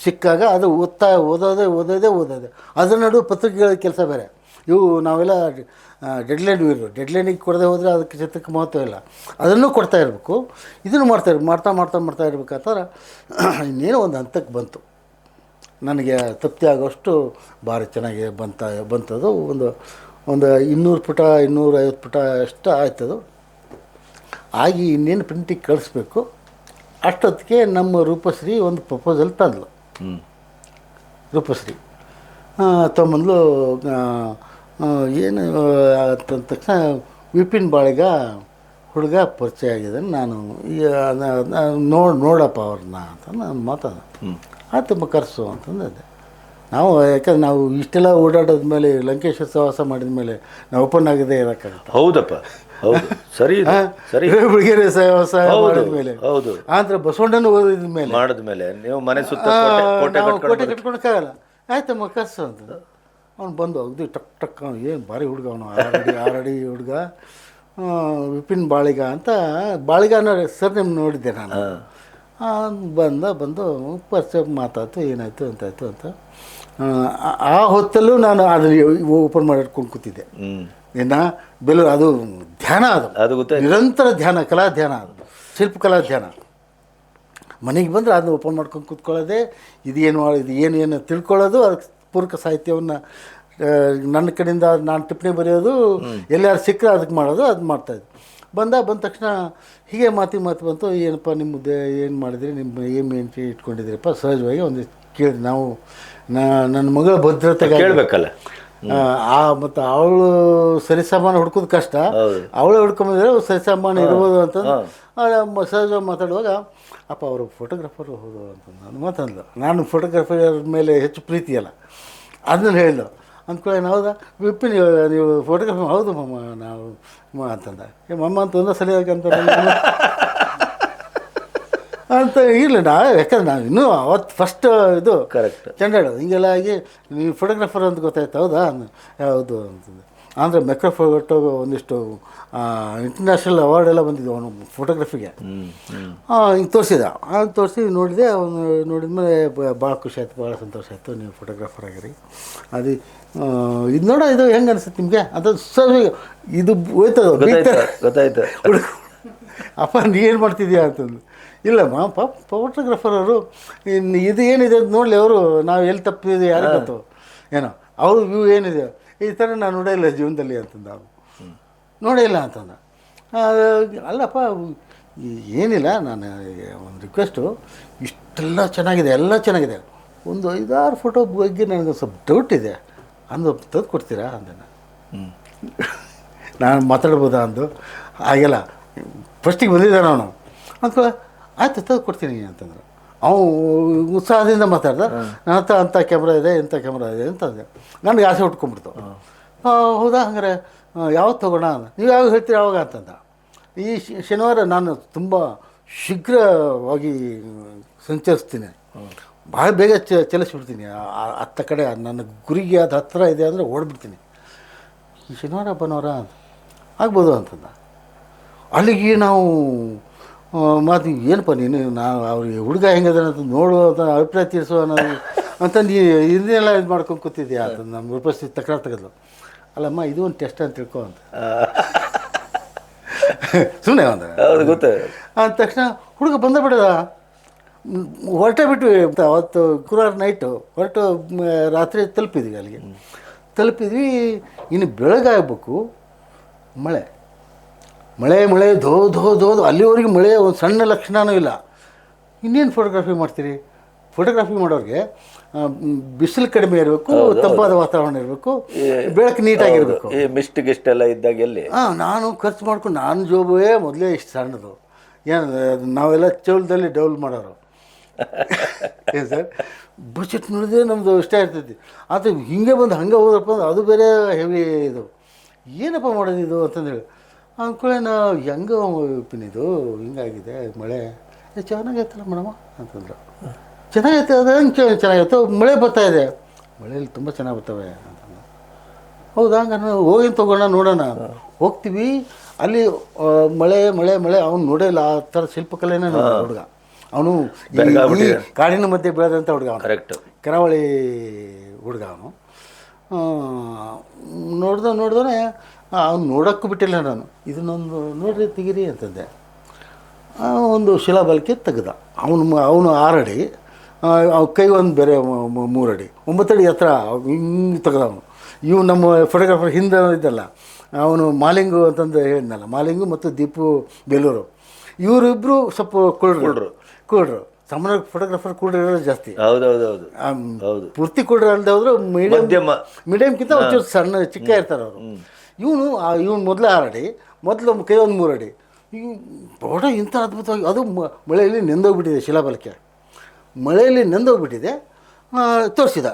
ಸಿಕ್ಕಾಗ ಅದು ಓದ್ತಾ ಓದೋದೇ ಓದೋದೇ, ಓದೋದೆ. ಅದ್ರ ನಡುವೆ ಪತ್ರಿಕೆಗಳ ಕೆಲಸ ಬೇರೆ. ಇವು ನಾವೆಲ್ಲ ಡೆಡ್ಲೈನ್ ಡೆಡ್ ಡೆಡ್ಲೈನಿಗೆ ಕೊಡದೆ ಹೋದರೆ ಅದಕ್ಕೆ ಚಿತ್ರಕ್ಕೆ ಮಹತ್ವ ಇಲ್ಲ. ಅದನ್ನು ಕೊಡ್ತಾ ಇರಬೇಕು. ಇದನ್ನು ಮಾಡ್ತಾ ಇರ್ಬೇಕು. ಮಾಡ್ತಾ ಮಾಡ್ತಾ ಮಾಡ್ತಾ ಇರ್ಬೇಕಾದ್ರೆ <clears throat> ಇನ್ನೇನೋ ಒಂದು ಹಂತಕ್ಕೆ ಬಂತು. ನನಗೆ ತೃಪ್ತಿ ಆಗೋಷ್ಟು ಭಾರಿ ಚೆನ್ನಾಗಿ ಬಂತ, ಬಂತದು. ಒಂದು ಒಂದು ಇನ್ನೂರು ಪುಟ ಇನ್ನೂರೈವತ್ತು ಪುಟ ಅಷ್ಟು ಆಯ್ತದು. ಆಗಿ ಇನ್ನೇನು ಪ್ರಿಂಟಿಗೆ ಕಳಿಸ್ಬೇಕು. ಅಷ್ಟೊತ್ತಿಗೆ ನಮ್ಮ ರೂಪಶ್ರೀ ಒಂದು ಪ್ರಪೋಸಲ್ ಹ್ಞೂ ರೂಪಶ್ರೀ. ತಮ್ಮಂದ್ಲು ಏನು ಅಂತ ತಕ್ಷಣ ವಿಪಿನ್ ಬಾಳಿಗ ಹುಡುಗ ಪರಿಚಯ ಆಗಿದೆ ನಾನು ನೋಡಿ ನೋಡಪ್ಪ ಅವ್ರನ್ನ ಅಂತ ನಾನು ಮಾತಾಡ ಆಯ್ತು ತುಂಬ ಕರೆಸು ಅಂತಂದಿದ್ದೆ ನಾವು ಯಾಕಂದ್ರೆ ನಾವು ಇಷ್ಟೆಲ್ಲ ಓಡಾಡೋದ ಮೇಲೆ ಲಂಕೇಶ್ವರ ಸಹವಾಸ ಮಾಡಿದ ಮೇಲೆ ನಾವು ಓಪನ್ ಆಗದೆ ಇರೋಕ್ಕಾಗತ್ತೆ? ಹೌದಪ್ಪ. ಹೌದು ಸರಿ ಸರಿ. ಸಹವಾಸ ಹೌದು ಮಾಡಿದ ಮೇಲೆ. ಹೌದು. ಆದ್ರೆ ಬಸವಣ್ಣನ ಓದಿದ ಮೇಲೆ. ಮಾಡಿದ ಮೇಲೆ. ನೀವು ಮನೆ ಸುತ್ತ ಕೋಟೆ ಕಟ್ಕೊಳಕ್ಕಾಗಲ್ಲ ಆಯ್ತಮ್ಮ ಕಸ್ ಅಂತ. ಅವ್ನು ಬಂದು ಅಗ್ದು ಟಕ್ ಟಕ್ ಏನು ಭಾರಿ ಹುಡುಗ ಅವನು ಆರಡಿ ಆರಡಿ ಹುಡುಗ. ವಿಪಿನ್ ಬಾಳಿಗ ಅಂತ ಬಾಳಿಗ ಅನ್ನೋ ಸರ್ ನಿಮ್ಮ ನೋಡಿದ್ದೆ ನಾನು ಬಂದ ಬಂದು ಪರಿಚಯ ಮಾತಾಯ್ತು ಏನಾಯ್ತು ಅಂತಾಯ್ತು ಅಂತ. ಆ, ಹೊತ್ತಲ್ಲೂ ನಾನು ಅದನ್ನು ಓಪನ್ ಮಾಡಿ ಇಟ್ಕೊಂಡು ಕೂತಿದ್ದೆ. ಹ್ಞೂ ಇನ್ನು ಬೆಲು ಅದು ಧ್ಯಾನ ಅದು. ಅದು ಗೊತ್ತ ನಿರಂತರ ಧ್ಯಾನ ಕಲಾ ಧ್ಯಾನ ಅದು. ಶಿಲ್ಪಕಲಾ ಧ್ಯಾನ. ಮನೆಗೆ ಬಂದರೆ ಅದನ್ನ ಓಪನ್ ಮಾಡ್ಕೊಂಡು ಕೂತ್ಕೊಳ್ಳೋದೆ ಇದೇನು ಮಾಡ್- ಇದು ಏನು ಏನು ತಿಳ್ಕೊಳ್ಳೋದು ಅದಕ್ಕೆ ಪೂರಕ ಸಾಹಿತ್ಯವನ್ನು ನನ್ನ ಕಡೆಯಿಂದ ನಾನು ಟಿಪ್ಪಣಿ ಬರೆಯೋದು ಎಲ್ಲಾರು ಸಿಕ್ಕರೆ ಅದಕ್ಕೆ ಮಾಡೋದು ಅದು ಮಾಡ್ತಾಯಿದ್ದೆ ಬಂದ ಬಂದ ತಕ್ಷಣ ಹೀಗೆ ಮಾತಿ ಮಾತು ಬಂತು ಏನಪ್ಪ ನಿಮ್ಮದು ಏನು ಮಾಡಿದ್ರಿ ನಿಮ್ಮ ಏನು ಏನು ಇಟ್ಕೊಂಡಿದ್ದೀರಪ್ಪ? ಸಹಜವಾಗಿ ಒಂದು ಕೇಳಿದೆ. ನಾವು ನಾ- ನನ್ನ ಮಗಳ ಭದ್ರತೆ ಕೇಳಬೇಕಲ್ಲ. ಆ, ಮತ್ತು ಅವಳು ಸರಿಸಾಮಾನು ಹುಡ್ಕೋದು ಕಷ್ಟ. ಅವಳು ಹುಡ್ಕೊಂಬಂದ್ರೆ ಸರಿಸಾಮಾನು ಇರ್ಬೋದು ಅಂತ. ಸಹಜ ಮಾತಾಡುವಾಗ ಅಪ್ಪ ಅವರು ಫೋಟೋಗ್ರಾಫರ್ ಹೌದು ಅಂತ ನಾನು ಮಾತಾಡಲು ನಾನು ಫೋಟೋಗ್ರಾಫರ್ ಮೇಲೆ ಹೆಚ್ಚು ಪ್ರೀತಿ ಅಲ್ಲ. ಅದನ್ನ ಹೇಳಿದ್ರು ಅಂದ್ಕೊಳ್ಳಿ ಹೌದಾ? ವಿಪಿನ್ ನೀವು- ನೀವು ಫೋಟೋಗ್ರಾಫರ್ ಹೌದು ಮಮ್ಮ ನಾವು ಅಂತಂದ. ಏ ಮಮ್ಮ ಅಂತ ಒಂದೇ ಸಲ ಅಂತ ಇರಲಿ ನಾ ಯಾಕಂದ್ರೆ ನಾವು ಇನ್ನೂ ಅವತ್ತು ಫಸ್ಟ್ ಇದು ಕರೆಕ್ಟ್ ಚಂಡಾಡು ಹಿಂಗೆಲ್ಲ ಆಗಿ ನೀವು ಫೋಟೋಗ್ರಾಫರ್ ಅಂತ ಗೊತ್ತಾಯ್ತು. ಹೌದಾ? ಯಾವುದು ಅಂತಂದು. ಅಂದರೆ ಮೆಕ್ರೋ ಫೋಟೋ ಒಂದಿಷ್ಟು ಇಂಟರ್ನ್ಯಾಷನಲ್ ಅವಾರ್ಡ್ ಎಲ್ಲ ಬಂದಿದ್ದು ಅವನು ಫೋಟೋಗ್ರಫಿಗೆ ಹಿಂಗೆ ತೋರಿಸಿದ. ಅದು ತೋರಿಸಿ ನೋಡಿದೆ. ಅವನು ನೋಡಿದ್ಮೇಲೆ ಭಾಳ ಖುಷಿ ಆಯ್ತು. ಭಾಳ ಸಂತೋಷ ಆಯಿತು. ನೀವು ಫೋಟೋಗ್ರಾಫರ್ ಆಗಿರಿ. ಅದು ಇದು ನೋಡೋ ಇದು ಹೆಂಗೆ ಅನಿಸುತ್ತೆ ನಿಮಗೆ? ಅದು ಸರ್ ಇದು ಹೋಯ್ತದ ಗೊತ್ತಾಯ್ತು ಅಪ್ಪ ನೀ ಏನು ಮಾಡ್ತಿದ್ಯಾ ಅಂತಂದು. ಇಲ್ಲ ಪಾಪ ಫೋಟೋಗ್ರಾಫರ್ ಅವರು ಇದು ಏನಿದೆ ಅಂತ ನೋಡಲಿ ಅವರು ನಾವು ಎಲ್ಲಿ ತಪ್ಪಿದೆ ಯಾರು ಗೊತ್ತು? ಏನೋ ಅವ್ರ ವ್ಯೂ ಏನಿದೆ? ಈ ಥರ ನಾನು ನೋಡಿಲ್ಲ ಜೀವನದಲ್ಲಿ ಅಂತಂದ ಅವನು ನೋಡೇ ಇಲ್ಲ ಅಂತಂದ. ಅಲ್ಲಪ್ಪ ಏನಿಲ್ಲ ನಾನು ಒಂದು ರಿಕ್ವೆಸ್ಟು ಇಷ್ಟೆಲ್ಲ ಚೆನ್ನಾಗಿದೆ ಎಲ್ಲ ಚೆನ್ನಾಗಿದೆ. ಒಂದು ಐದಾರು ಫೋಟೋ ಬಗ್ಗೆ ನನಗೆ ಸ್ವಲ್ಪ ಡೌಟ್ ಇದೆ. ಅಂದು ತಂದು ಕೊಡ್ತೀರಾ ಅಂದೆ ನಾನು. ಮಾತಾಡ್ಬೋದಾ ಅಂದು? ಹಾಗೆಲ್ಲ ಫಸ್ಟಿಗೆ ಬಂದಿದ್ದಾನೆ ಅವನು ಅಂದ್ಕೊಳ್ಳ ಆಯ್ತು ತೆಗೆದು ಕೊಡ್ತೀನಿ ಅಂತಂದ್ರೆ. ಅವನು ಉತ್ಸಾಹದಿಂದ ಮಾತಾಡ್ದ ನನ್ನ ಹತ್ರ ಅಂಥ ಕ್ಯಾಮ್ರಾ ಇದೆ ಇಂಥ ಕ್ಯಾಮ್ರಾ ಇದೆ ಅಂತಂದೆ ನನಗೆ ಆಸೆ ಉಟ್ಕೊಂಡ್ಬಿಡ್ತು ಹೌದಾ? ಹಂಗಾರೆ ಯಾವತ್ತು ತೊಗೋಣ? ನೀವು ಯಾವಾಗ ಹೇಳ್ತೀರಿ ಯಾವಾಗ ಅಂತಂದ. ಈ ಶನಿವಾರ ನಾನು ತುಂಬ ಶೀಘ್ರವಾಗಿ ಸಂಚರಿಸ್ತೀನಿ. ಭಾಳ ಬೇಗ ಚ ಚಲಿಸ್ಬಿಡ್ತೀನಿ. ಅತ್ತ ಕಡೆ ನನ್ನ ಗುರಿಗೆ ಅದು ಹತ್ತಿರ ಇದೆ ಅಂದರೆ ಓಡ್ಬಿಡ್ತೀನಿ. ಈ ಶನಿವಾರ ಭಾನುವಾರ ಆಗ್ಬೋದು ಅಂತಂದ. ಅಲ್ಲಿಗೆ ನಾವು ಮತ್ತು ಏನಪ್ಪ ನೀನು? ನಾವು ಅವ್ರಿಗೆ ಹುಡುಗ ಹೆಂಗದ ನೋಡು ಅಂತ ಅಭಿಪ್ರಾಯ ತೀರಿಸು ಅನ್ನೋದು ಅಂತ ನೀ ಇದನ್ನೆಲ್ಲ ಇದು ಮಾಡ್ಕೊಂಡು ಕೂತಿದ್ಯಾ ಅಂತ ನಮ್ಮ ಉಪಸ್ಥಿತಿ ತಕರಾರು ತೆಗೆದ್ಲು. ಅಲ್ಲಮ್ಮ ಇದು ಒಂದು ಟೆಸ್ಟ್ ಅಂತ ತಿಳ್ಕೊ ಅಂತ. ಸುಮ್ಮನೆ ಒಂದು. ಗೊತ್ತೆ ಗೊತ್ತ. ಅಂದ ತಕ್ಷಣ ಹುಡುಗ ಬಂದ ಬಿಡದ. ಹೊರಟೇ ಬಿಟ್ಟು ಅವತ್ತು ಗುರುವಾರ ನೈಟು ಹೊರಟು ರಾತ್ರಿ ತಲುಪಿದ್ವಿ ಅಲ್ಲಿಗೆ. ತಲುಪಿದ್ವಿ ಇನ್ನು ಬೆಳಗಾಗಬೇಕು ಮಳೆ. ಮಳೆ ಮಳೆ ಧೋ ಧೋ ಧೋ. ಅಲ್ಲಿವರೆಗೆ ಮಳೆ ಒಂದು ಸಣ್ಣ ಲಕ್ಷಣವೂ ಇಲ್ಲ. ಇನ್ನೇನು ಫೋಟೋಗ್ರಫಿ ಮಾಡ್ತೀರಿ? ಫೋಟೋಗ್ರಫಿ ಮಾಡೋರಿಗೆ ಬಿಸಿಲು ಕಡಿಮೆ ಇರಬೇಕು ತಂಪಾದ ವಾತಾವರಣ ಇರಬೇಕು ಬೆಳಕು ನೀಟಾಗಿರಬೇಕು ಈ ಮಿಸ್ಟ್ ಗಿಸ್ಟ್ ಎಲ್ಲ ಇದ್ದಾಗ ಎಲ್ಲಿ? ಹಾಂ ನಾನು ಖರ್ಚು ಮಾಡ್ಕೊಂಡು ನಾನು ಜೋಬೇ ಮೊದಲೇ ಇಷ್ಟು ಸಣ್ಣದು. ಏನು ನಾವೆಲ್ಲ ಚೌಲದಲ್ಲಿ ಡೌಲ್ ಮಾಡೋರು. <laughs> ಏನು ಸರ್? ಬಜೆಟ್ ನೋಡಿದ್ರೆ ನಮ್ಮದು ಇಷ್ಟ ಇರ್ತೈತಿ. ಅದು ಹಿಂಗೆ ಬಂದು ಹಂಗೆ ಹೋದ್ರಪ್ಪ ಅಂದ್ರೆ ಅದು ಬೇರೆ ಹೆವಿ ಇದು. ಏನಪ್ಪ ಮಾಡೋದು ಇದು ಅಂತಂದೇಳಿ ಅಂದ್ಕೊಳ್ಳೆ ನಾವು ಹೆಂಗೆ ಇದು ಹಿಂಗಾಗಿದೆ ಮಳೆ. ಚೆನ್ನಾಗೈತಲ್ಲ ಮೇಡಮ ಅಂತಂದರು. ಚೆನ್ನಾಗೈತೆ ಅದು ಹೆಂಗೆ ಚೆನ್ನಾಗಿತ್ತು ಮಳೆ ಬರ್ತಾ ಇದೆ. ಮಳೆಯಲ್ಲಿ ತುಂಬ ಚೆನ್ನಾಗಿ ಬರ್ತವೆ ಅಂತಂದ್ರು. ಹೌದಾ ಹಂಗಾರೆ ಹೋಗಿ ತಗೋಣ ನೋಡೋಣ. ಹೋಗ್ತೀವಿ ಅಲ್ಲಿ ಮಳೆ ಮಳೆ ಮಳೆ ಅವನು ನೋಡಿಲ್ಲ ಆ ಥರ ಶಿಲ್ಪಕಲೆನೇ ನೋಡ ಹುಡುಗ. ಅವನು ಕಾಡಿನ ಮಧ್ಯೆ ಬೆಳೆದಂಥ ಹುಡುಗ ಅವನು. ಕರೆಕ್ಟ್ ಕರಾವಳಿ ಹುಡುಗ ಅವನು. ನೋಡ್ದ ನೋಡ್ದೇ ಅವ್ನು ನೋಡೋಕ್ಕೂ ಬಿಟ್ಟಿಲ್ಲ ನಾನು. ಇದನ್ನೊಂದು ನೋಡ್ರಿ ತೆಗಿರಿ ಅಂತಂದೆ. ಒಂದು ಶಿಲಾಬಲಕೆ ತೆಗ್ದ. ಅವನು ಅವನು ಆರಡಿ ಅವ ಕೈ ಒಂದು ಬೇರೆ ಮೂರಡಿ. ಒಂಬತ್ತಡಿ ಎತ್ತರ ಹಿಂಗೆ ತೆಗ್ದ ಅವನು. ಇವು ನಮ್ಮ ಫೋಟೋಗ್ರಾಫರ್ ಹಿಂದೆ ಇದ್ದಲ್ಲ ಅವನು ಮಾಲಿಂಗು ಅಂತಂದು ಹೇಳಿದ್ನಲ್ಲ ಮಾಲಿಂಗು ಮತ್ತು ದೀಪು ಬೇಲೂರು. ಇವರಿಬ್ಬರು ಸ್ವಲ್ಪ ಕುಳ್ರು ಕುಳ್ರು ಸಾಮಾನ್ಯ ಫೋಟೋಗ್ರಾಫರ್ ಕೂಡ ಇರೋದು ಜಾಸ್ತಿ. ಹೌದು ಹೌದು ಹೌದು. ಪೂರ್ತಿ ಕೂಡ ಅಲ್ಲದೆ ಹೋದ್ರು ಮೀಡಿಯಂ ಮಧ್ಯಮ. ಮೀಡಿಯಮ್ಗಿಂತ ಒಂಚೂರು ಸಣ್ಣ ಚಿಕ್ಕ ಇರ್ತಾರೆ ಅವರು ಇವನು ಇವನು ಮೊದಲು ಅಡಿ ಮೊದಲು ಕೈ ಒಂದು ಮೂರಡಿ. ಈ ಫೋಟೋ ಇಂಥ ಅದ್ಭುತವಾಗಿ ಅದು ಮಳೆಯಲ್ಲಿ ನೆಂದೋಗ್ಬಿಟ್ಟಿದೆ ಶಿಲಾಬಲಕ್ಕೆ. ಮಳೆಯಲ್ಲಿ ನೆಂದೋಗ್ಬಿಟ್ಟಿದೆ ತೋರಿಸಿದ.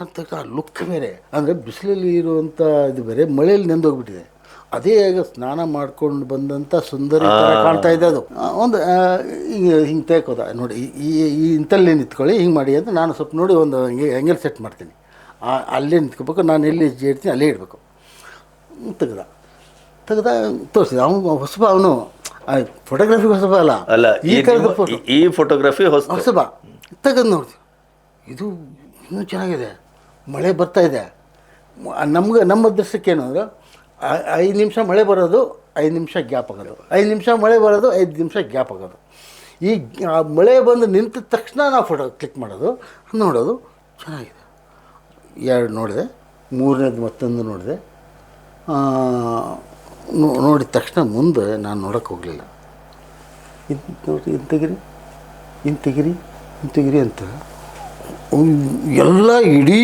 ಅಂತ ಲುಕ್ ಬೇರೆ. ಅಂದರೆ ಬಿಸಿಲಲ್ಲಿ ಇರುವಂಥ ಇದು ಬೇರೆ ಮಳೆಯಲ್ಲಿ ನೆಂದೋಗ್ಬಿಟ್ಟಿದೆ. ಅದೇ ಆಗ ಸ್ನಾನ ಮಾಡ್ಕೊಂಡು ಬಂದಂಥ ಸುಂದರ ಕಾಣ್ತಾ ಇದೆ ಅದು. ಒಂದು ಹಿಂಗೆ ಹಿಂಗೆ ತೇಕೋದ ನೋಡಿ ಈ- ಈ ಇಂಥಲ್ಲಿ ನಿಂತ್ಕೊಳ್ಳಿ ಹಿಂಗೆ ಮಾಡಿ ಅಂತ ನಾನು ಸ್ವಲ್ಪ ನೋಡಿ ಒಂದು ಹಿಂಗೆ ಹೆಂಗೆ ಸೆಟ್ ಮಾಡ್ತೀನಿ. ಅಲ್ಲೇ ನಿಂತ್ಕೋಬೇಕು ನಾನು ಎಲ್ಲಿ ಹೆಜ್ಜೆ ಇಡ್ತೀನಿ ಅಲ್ಲೇ ಇಡಬೇಕು. ತೆಗ್ದ. ತೆಗ್ದ ತೋರಿಸಿದ. ಅವನು ಹೊಸಬ ಅವನು ಫೋಟೋಗ್ರಫಿ ಹೊಸಬ ಅಲ್ಲ. ಅಲ್ಲ ಈ ಫೋಟೋ ಈ- ಫೋಟೋಗ್ರಫಿ ಹೊಸ ಹೊಸಬ. ತೆಗೆದು ನೋಡ್ತೀವಿ ಇದು ಇನ್ನೂ ಚೆನ್ನಾಗಿದೆ. ಮಳೆ ಬರ್ತಾ ಇದೆ. ನಮ್ಗೆ ನಮ್ಮ ದೃಶ್ಯಕ್ಕೆ ಏನು ಅಂದ್ರೆ ಐದು ನಿಮಿಷ ಮಳೆ ಬರೋದು ಐದು ನಿಮಿಷ ಗ್ಯಾಪ್ ಆಗೋದು. ಐದು ನಿಮಿಷ ಮಳೆ ಬರೋದು ಐದು ನಿಮಿಷ ಗ್ಯಾಪ್ ಆಗೋದು. ಈ ಮಳೆ ಬಂದು ನಿಂತ ತಕ್ಷಣ ನಾವು ಫೋಟೋ ಕ್ಲಿಕ್ ಮಾಡೋದು ನೋಡೋದು ಚೆನ್ನಾಗಿದೆ. ಎರಡು ನೋಡಿದೆ ಮೂರನೇದು ಮತ್ತೊಂದು ನೋಡಿದೆ. ನೋಡಿದ ತಕ್ಷಣ ಮುಂದೆ ನಾನು ನೋಡೋಕೆ ಹೋಗಲಿಲ್ಲ. ಇದು ನೋಡಿ ಇಂತ ತೆಗಿರಿ ಇನ್ನು ತೆಗಿರಿ ಇನ್ನು ತೆಗಿರಿ ಅಂತ. ಎಲ್ಲ ಇಡೀ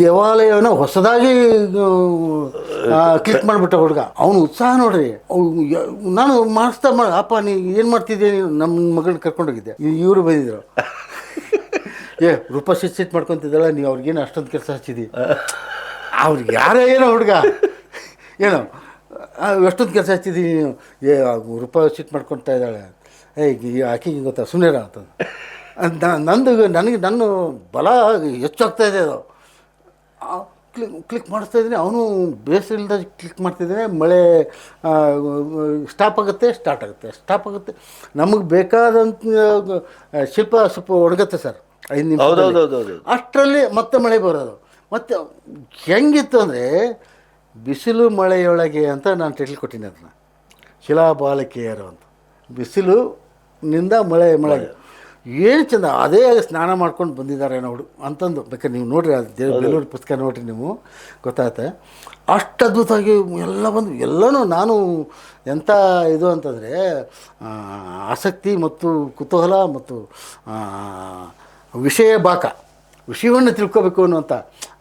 ದೇವಾಲಯವನ್ನು ಹೊಸದಾಗಿ ಕ್ಲಿಕ್ ಮಾಡಿಬಿಟ್ಟ ಹುಡುಗ. ಅವನು ಉತ್ಸಾಹ ನೋಡ್ರಿ. ಅವ್ನು ನಾನು ಮಾಡಿಸ್ತಾ ಮಾಡ ಅಪ್ಪ ನೀ ಏನು ಮಾಡ್ತಿದ್ದೆ ನೀನು? ನಮ್ಮ ಮಗಳನ್ನ ಕರ್ಕೊಂಡೋಗಿದ್ದೆ ಇವರು ಬಂದಿದ್ರು. ಏ ರೂಪ ಸಿಟ್ ಸಿಟ್ ಮಾಡ್ಕೊತಿದ್ದಲ್ಲ ನೀವು ಅವ್ರಿಗೇನು ಅಷ್ಟೊಂದು ಕೆಲಸ ಹಚ್ಚಿದಿ? <laughs> ಅವ್ರಿಗೆ ಯಾರೇ ಏನೋ ಹುಡುಗ. ಏನೋ ಎಷ್ಟೊಂದು ಕೆಲಸ ಹಚ್ಚಿದ್ದೀನಿ ನೀನು? ಏ ರೂಪಾಯಿ ರೂಪ ಸಿಟ್ ಮಾಡ್ಕೊತಾ ಇದ್ದಾಳೆ. ಏಯ್ ಈ ಆಕೆಗೆ ಗೊತ್ತಾ? ಸುಮ್ಮನೆ ಅಂತ. ನಂದು ನನಗೆ ನನ್ನ ಬಲ ಹೆಚ್ಚಾಗ್ತಾ ಇದೆ ಅದು. ಕ್ಲಿಕ್ ಕ್ಲಿಕ್ ಮಾಡಿಸ್ತಾ ಇದ್ದೀನಿ. ಅವನು ಬೇಸರಿಲ್ಲದ ಕ್ಲಿಕ್ ಮಾಡ್ತಿದ್ದೀನಿ ಮಳೆ ಸ್ಟಾಪ್ ಆಗುತ್ತೆ ಸ್ಟಾರ್ಟ್ ಆಗುತ್ತೆ. ಸ್ಟಾಪ್ ಆಗುತ್ತೆ. ನಮಗೆ ಬೇಕಾದಂಥ ಶಿಲ್ಪ ಸ್ವಲ್ಪ ಒಣಗುತ್ತೆ ಸರ್. ಐದು ನಿಮಿಷ ಅಷ್ಟರಲ್ಲಿ ಮತ್ತೆ ಮಳೆ ಬರೋದು. ಮತ್ತು ಹೆಂಗಿತ್ತು ಅಂದರೆ ಬಿಸಿಲು ಮಳೆಯೊಳಗೆ ಅಂತ ನಾನು ಟೈಟಲ್ ಕೊಟ್ಟಿನಿ ಅದನ್ನು. ಶಿಲಾಬಾಲಕಿಯರು ಅಂತ. ಬಿಸಿಲು ನಿಂದ ಮಳೆ ಮಳೆ. ಏನು ಚಂದ ಅದೇ ಸ್ನಾನ ಮಾಡ್ಕೊಂಡು ಬಂದಿದ್ದಾರೆ ನೋಡು ಅಂತಂದು. ಬೇಕಾದ್ರೆ ನೀವು ನೋಡಿರಿ ಅದು ದೇವ್ ಬೆಲ್ಲೂರು ಪುಸ್ತಕ ನೋಡಿರಿ ನೀವು. ಗೊತ್ತಾಗುತ್ತೆ ಅಷ್ಟು ಅದ್ಭುತವಾಗಿ ಎಲ್ಲ ಬಂದು ಎಲ್ಲನೂ ನಾನು ಎಂಥ ಇದು ಅಂತಂದರೆ ಆಸಕ್ತಿ ಮತ್ತು ಕುತೂಹಲ ಮತ್ತು ವಿಷಯ ಬಾಕ ವಿಷಯವನ್ನು ತಿಳ್ಕೊಬೇಕು ಅನ್ನುವಂಥ